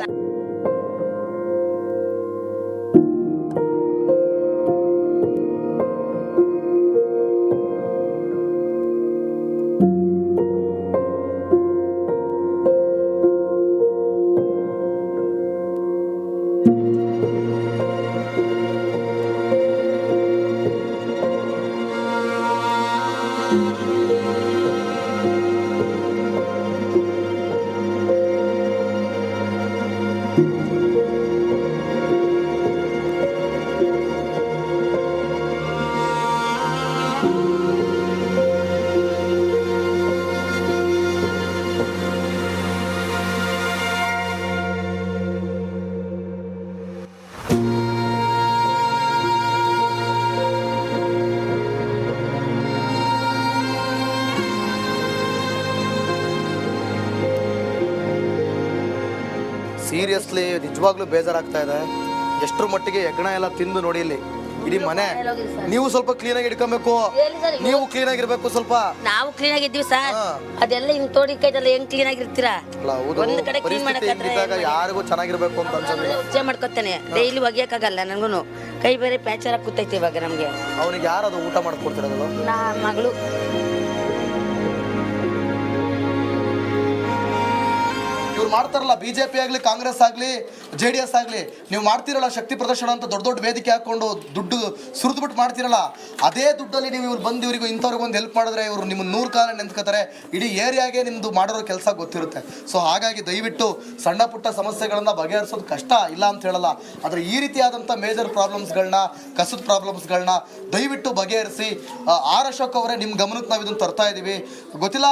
S2: ನಿಜವಾಗ್ಲೂ ಬೇಜಾರಾಗ್ತಾ ಇದೆ. ಎಷ್ಟರ ಮಟ್ಟಿಗೆ ಹೆಗ್ಗಣ ಎಲ್ಲ ತಿಂದು ನೋಡಿ ಇಲ್ಲಿ. ಇಡೀ ಮನೆ. ನೀವು ಸ್ವಲ್ಪ ಕ್ಲೀನ್ ಆಗಿ ಇಟ್ಕೊಬೇಕು. ನೀವು ಕ್ಲೀನಾಗಿ ಇರ್ಬೇಕು ಸ್ವಲ್ಪ.
S8: ನಾವು ಕ್ಲೀನ್ ಆಗಿದ್ದೀವಿ ಸರ್. ಅದೆಲ್ಲ ಹಿಂಗ್ ತೋಡಿ ಕೈದಲ್ಲ ಹೆಂಗ್ ಕ್ಲೀನ್ ಆಗಿರ್ತೀರಾ? ಒಂದ್ ಕಡೆ ಕ್ಲೀನ್
S2: ಯಾರಿಗೂ ಚೆನ್ನಾಗಿರ್ಬೇಕು ಅಂತ ಅನ್ಸುತ್ತೆ
S8: ಉಚ್ಚೆ ಮಾಡ್ಕೊತಾನೆ. ಡೈಲಿ ಒಗಿಯಕ್ಕಾಗಲ್ಲ ನನ್ಗೂನು. ಕೈ ಬೇರೆ ಪ್ಯಾಚರ್ ಕೂತೈತೆ ಇವಾಗ ನಮ್ಗೆ.
S2: ಅವ್ನಿಗೆ ಯಾರು ಅದು ಊಟ ಮಾಡ್ಕೊಡ್ತಿರೋದು?
S8: ನಾ ಮಗಳು.
S2: ಮಾಡ್ತಾರಲ್ಲ ಬಿಜೆಪಿ ಆಗಲಿ, ಕಾಂಗ್ರೆಸ್ ಆಗಲಿ ಜೆ ಡಿ ಎಸ್ ಆಗಲಿ, ನೀವು ಮಾಡ್ತಿರಲ್ಲ ಶಕ್ತಿ ಪ್ರದರ್ಶನ ಅಂತ ದೊಡ್ಡ ದೊಡ್ಡ ವೇದಿಕೆ ಹಾಕೊಂಡು ದುಡ್ಡು ಸುರಿದ್ಬಿಟ್ಟು ಮಾಡ್ತಿರಲ್ಲ, ಅದೇ ದುಡ್ಡಲ್ಲಿ ನೀವು ಇವ್ರು ಬಂದು ಇವರಿಗೂ ಇಂಥವ್ರಿಗೆ ಒಂದು ಹೆಲ್ಪ್ ಮಾಡಿದ್ರೆ ಇವರು ನಿಮ್ಮ ನೂರು ಕಾಲ ನೆನ್ಕೋತಾರೆ ಇಡೀ ಏರಿಯಾಗೆ ನಿಮ್ಮದು ಮಾಡಿರೋ ಕೆಲಸ ಗೊತ್ತಿರುತ್ತೆ. ಸೊ ಹಾಗಾಗಿ ದಯವಿಟ್ಟು ಸಣ್ಣ ಪುಟ್ಟ ಸಮಸ್ಯೆಗಳನ್ನು ಬಗೆಹರಿಸೋದು ಕಷ್ಟ ಇಲ್ಲ ಅಂತ ಹೇಳಲ್ಲ. ಆದರೆ ಈ ರೀತಿಯಾದಂಥ ಮೇಜರ್ ಪ್ರಾಬ್ಲಮ್ಸ್ಗಳನ್ನ ಕಸದ ಪ್ರಾಬ್ಲಮ್ಸ್ಗಳನ್ನ ದಯವಿಟ್ಟು ಬಗೆಹರಿಸಿ ಆರ್ ಅಶೋಕ್ ಅವರೇ ನಿಮ್ಮ ಗಮನಕ್ಕೆ ನಾವು ಇದನ್ನು ತರ್ತಾ ಇದ್ದೀವಿ ಗೊತ್ತಿಲ್ಲ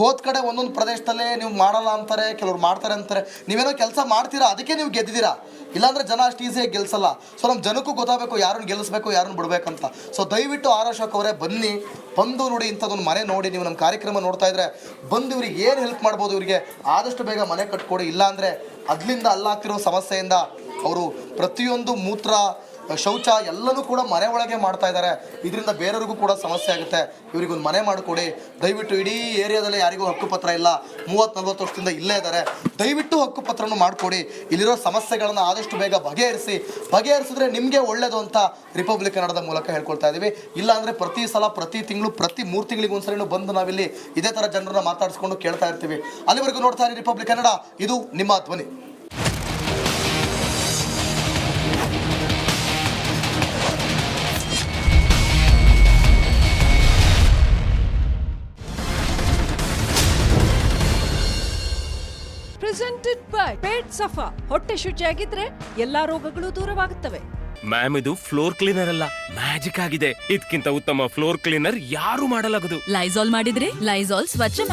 S2: ಹೋದ ಕಡೆ ಒಂದೊಂದು ಪ್ರದೇಶದಲ್ಲೇ ನೀವು ಮಾಡಲ್ಲ ಅಂತಾರೆ, ಕೆಲವ್ರು ಮಾಡ್ತಾರೆ ಅಂತಾರೆ. ನೀವೇನೋ ಕೆಲಸ ಮಾಡ್ತೀರಾ, ಅದಕ್ಕೆ ನೀವು ಗೆದ್ದಿದ್ದೀರಾ? ಇಲ್ಲಾಂದ್ರೆ ಜನ ಅಷ್ಟು ಈಸಿಯಾಗಿ ಗೆಲ್ಸಲ್ಲ. ಸೊ ನಮ್ಮ ಜನಕ್ಕೂ ಗೊತ್ತಾಗಬೇಕು, ಯಾರನ್ನು ಗೆಲ್ಲಿಸ್ಬೇಕು ಯಾರನ್ನು ಬಿಡಬೇಕಂತ. ಸೊ ದಯವಿಟ್ಟು ಆರ್ ಅಶೋಕ್ ಅವರೇ ಬನ್ನಿ, ಬಂದು ನೋಡಿ ಇಂಥದ್ದೊಂದು ಮನೆ ನೋಡಿ, ನೀವು ನಮ್ಮ ಕಾರ್ಯಕ್ರಮ ನೋಡ್ತಾ ಇದ್ರೆ, ಬಂದು ಇವ್ರಿಗೆ ಏನು ಹೆಲ್ಪ್ ಮಾಡ್ಬೋದು ಇವರಿಗೆ, ಆದಷ್ಟು ಬೇಗ ಮನೆ ಕಟ್ಕೊಡಿ. ಇಲ್ಲಾಂದರೆ ಅದರಿಂದ ಅಲ್ಲಾಗ್ತಿರೋ ಸಮಸ್ಯೆಯಿಂದ ಅವರು ಪ್ರತಿಯೊಂದು ಮೂತ್ರ ಶೌಚ ಎಲ್ಲನೂ ಕೂಡ ಮನೆ ಒಳಗೆ ಮಾಡ್ತಾ ಇದ್ದಾರೆ. ಇದರಿಂದ ಬೇರೆಯವ್ರಿಗೂ ಕೂಡ ಸಮಸ್ಯೆ ಆಗುತ್ತೆ. ಇವರಿಗೊಂದು ಮನೆ ಮಾಡಿಕೊಡಿ. ದಯವಿಟ್ಟು ಇಡೀ ಏರಿಯಾದಲ್ಲಿ ಯಾರಿಗೂ ಹಕ್ಕುಪತ್ರ ಇಲ್ಲ. ಮೂವತ್ತು ನಲ್ವತ್ತು ವರ್ಷದಿಂದ ಇಲ್ಲೇ ಇದ್ದಾರೆ. ದಯವಿಟ್ಟು ಹಕ್ಕುಪತ್ರನೂ ಮಾಡಿಕೊಡಿ. ಇಲ್ಲಿರೋ ಸಮಸ್ಯೆಗಳನ್ನು ಆದಷ್ಟು ಬೇಗ ಬಗೆಹರಿಸಿ. ಬಗೆಹರಿಸಿದ್ರೆ ನಿಮಗೆ ಒಳ್ಳೆಯದು ಅಂತ ರಿಪಬ್ಲಿಕ್ ಕನ್ನಡದ ಮೂಲಕ ಹೇಳ್ಕೊಳ್ತಾ ಇದ್ದೀವಿ ಇಲ್ಲಾಂದರೆ ಪ್ರತಿ ಸಲ, ಪ್ರತಿ ತಿಂಗಳು, ಪ್ರತಿ ಮೂರು ತಿಂಗಳಿಗೆ ಒಂದ್ಸರಿನೂ ಬಂದು ನಾವಿಲ್ಲಿ ಇದೇ ಥರ ಜನರನ್ನ ಮಾತಾಡಿಸ್ಕೊಂಡು ಕೇಳ್ತಾ ಇರ್ತೀವಿ. ಅಲ್ಲಿವರೆಗೂ ನೋಡ್ತಾ ಇರಿ ರಿಪಬ್ಲಿಕ್ ಕನ್ನಡ. ಇದು ನಿಮ್ಮ ಧ್ವನಿ.
S13: ಬೈ ಪೇಟ್ ಸಫಾ ಹೊಟ್ಟೆ ಶುಚಿಯಾಗಿದ್ರೆ ಎಲ್ಲಾ ರೋಗಗಳು ದೂರವಾಗುತ್ತವೆ.
S11: ಮ್ಯಾಮ್ ಇದು ಫ್ಲೋರ್ ಕ್ಲೀನರ್ ಅಲ್ಲ. ಮ್ಯಾಜಿಕ್ ಆಗಿದೆ. ಇದಕ್ಕಿಂತ ಉತ್ತಮ ಫ್ಲೋರ್ ಕ್ಲೀನರ್ ಯಾರು ಮಾಡಲಾಗದು.
S12: ಲೈಸಾಲ್ ಮಾಡಿದ್ರೆ ಲೈಸಾಲ್ ಸ್ವಚ್ಛ ಮಾಡಿ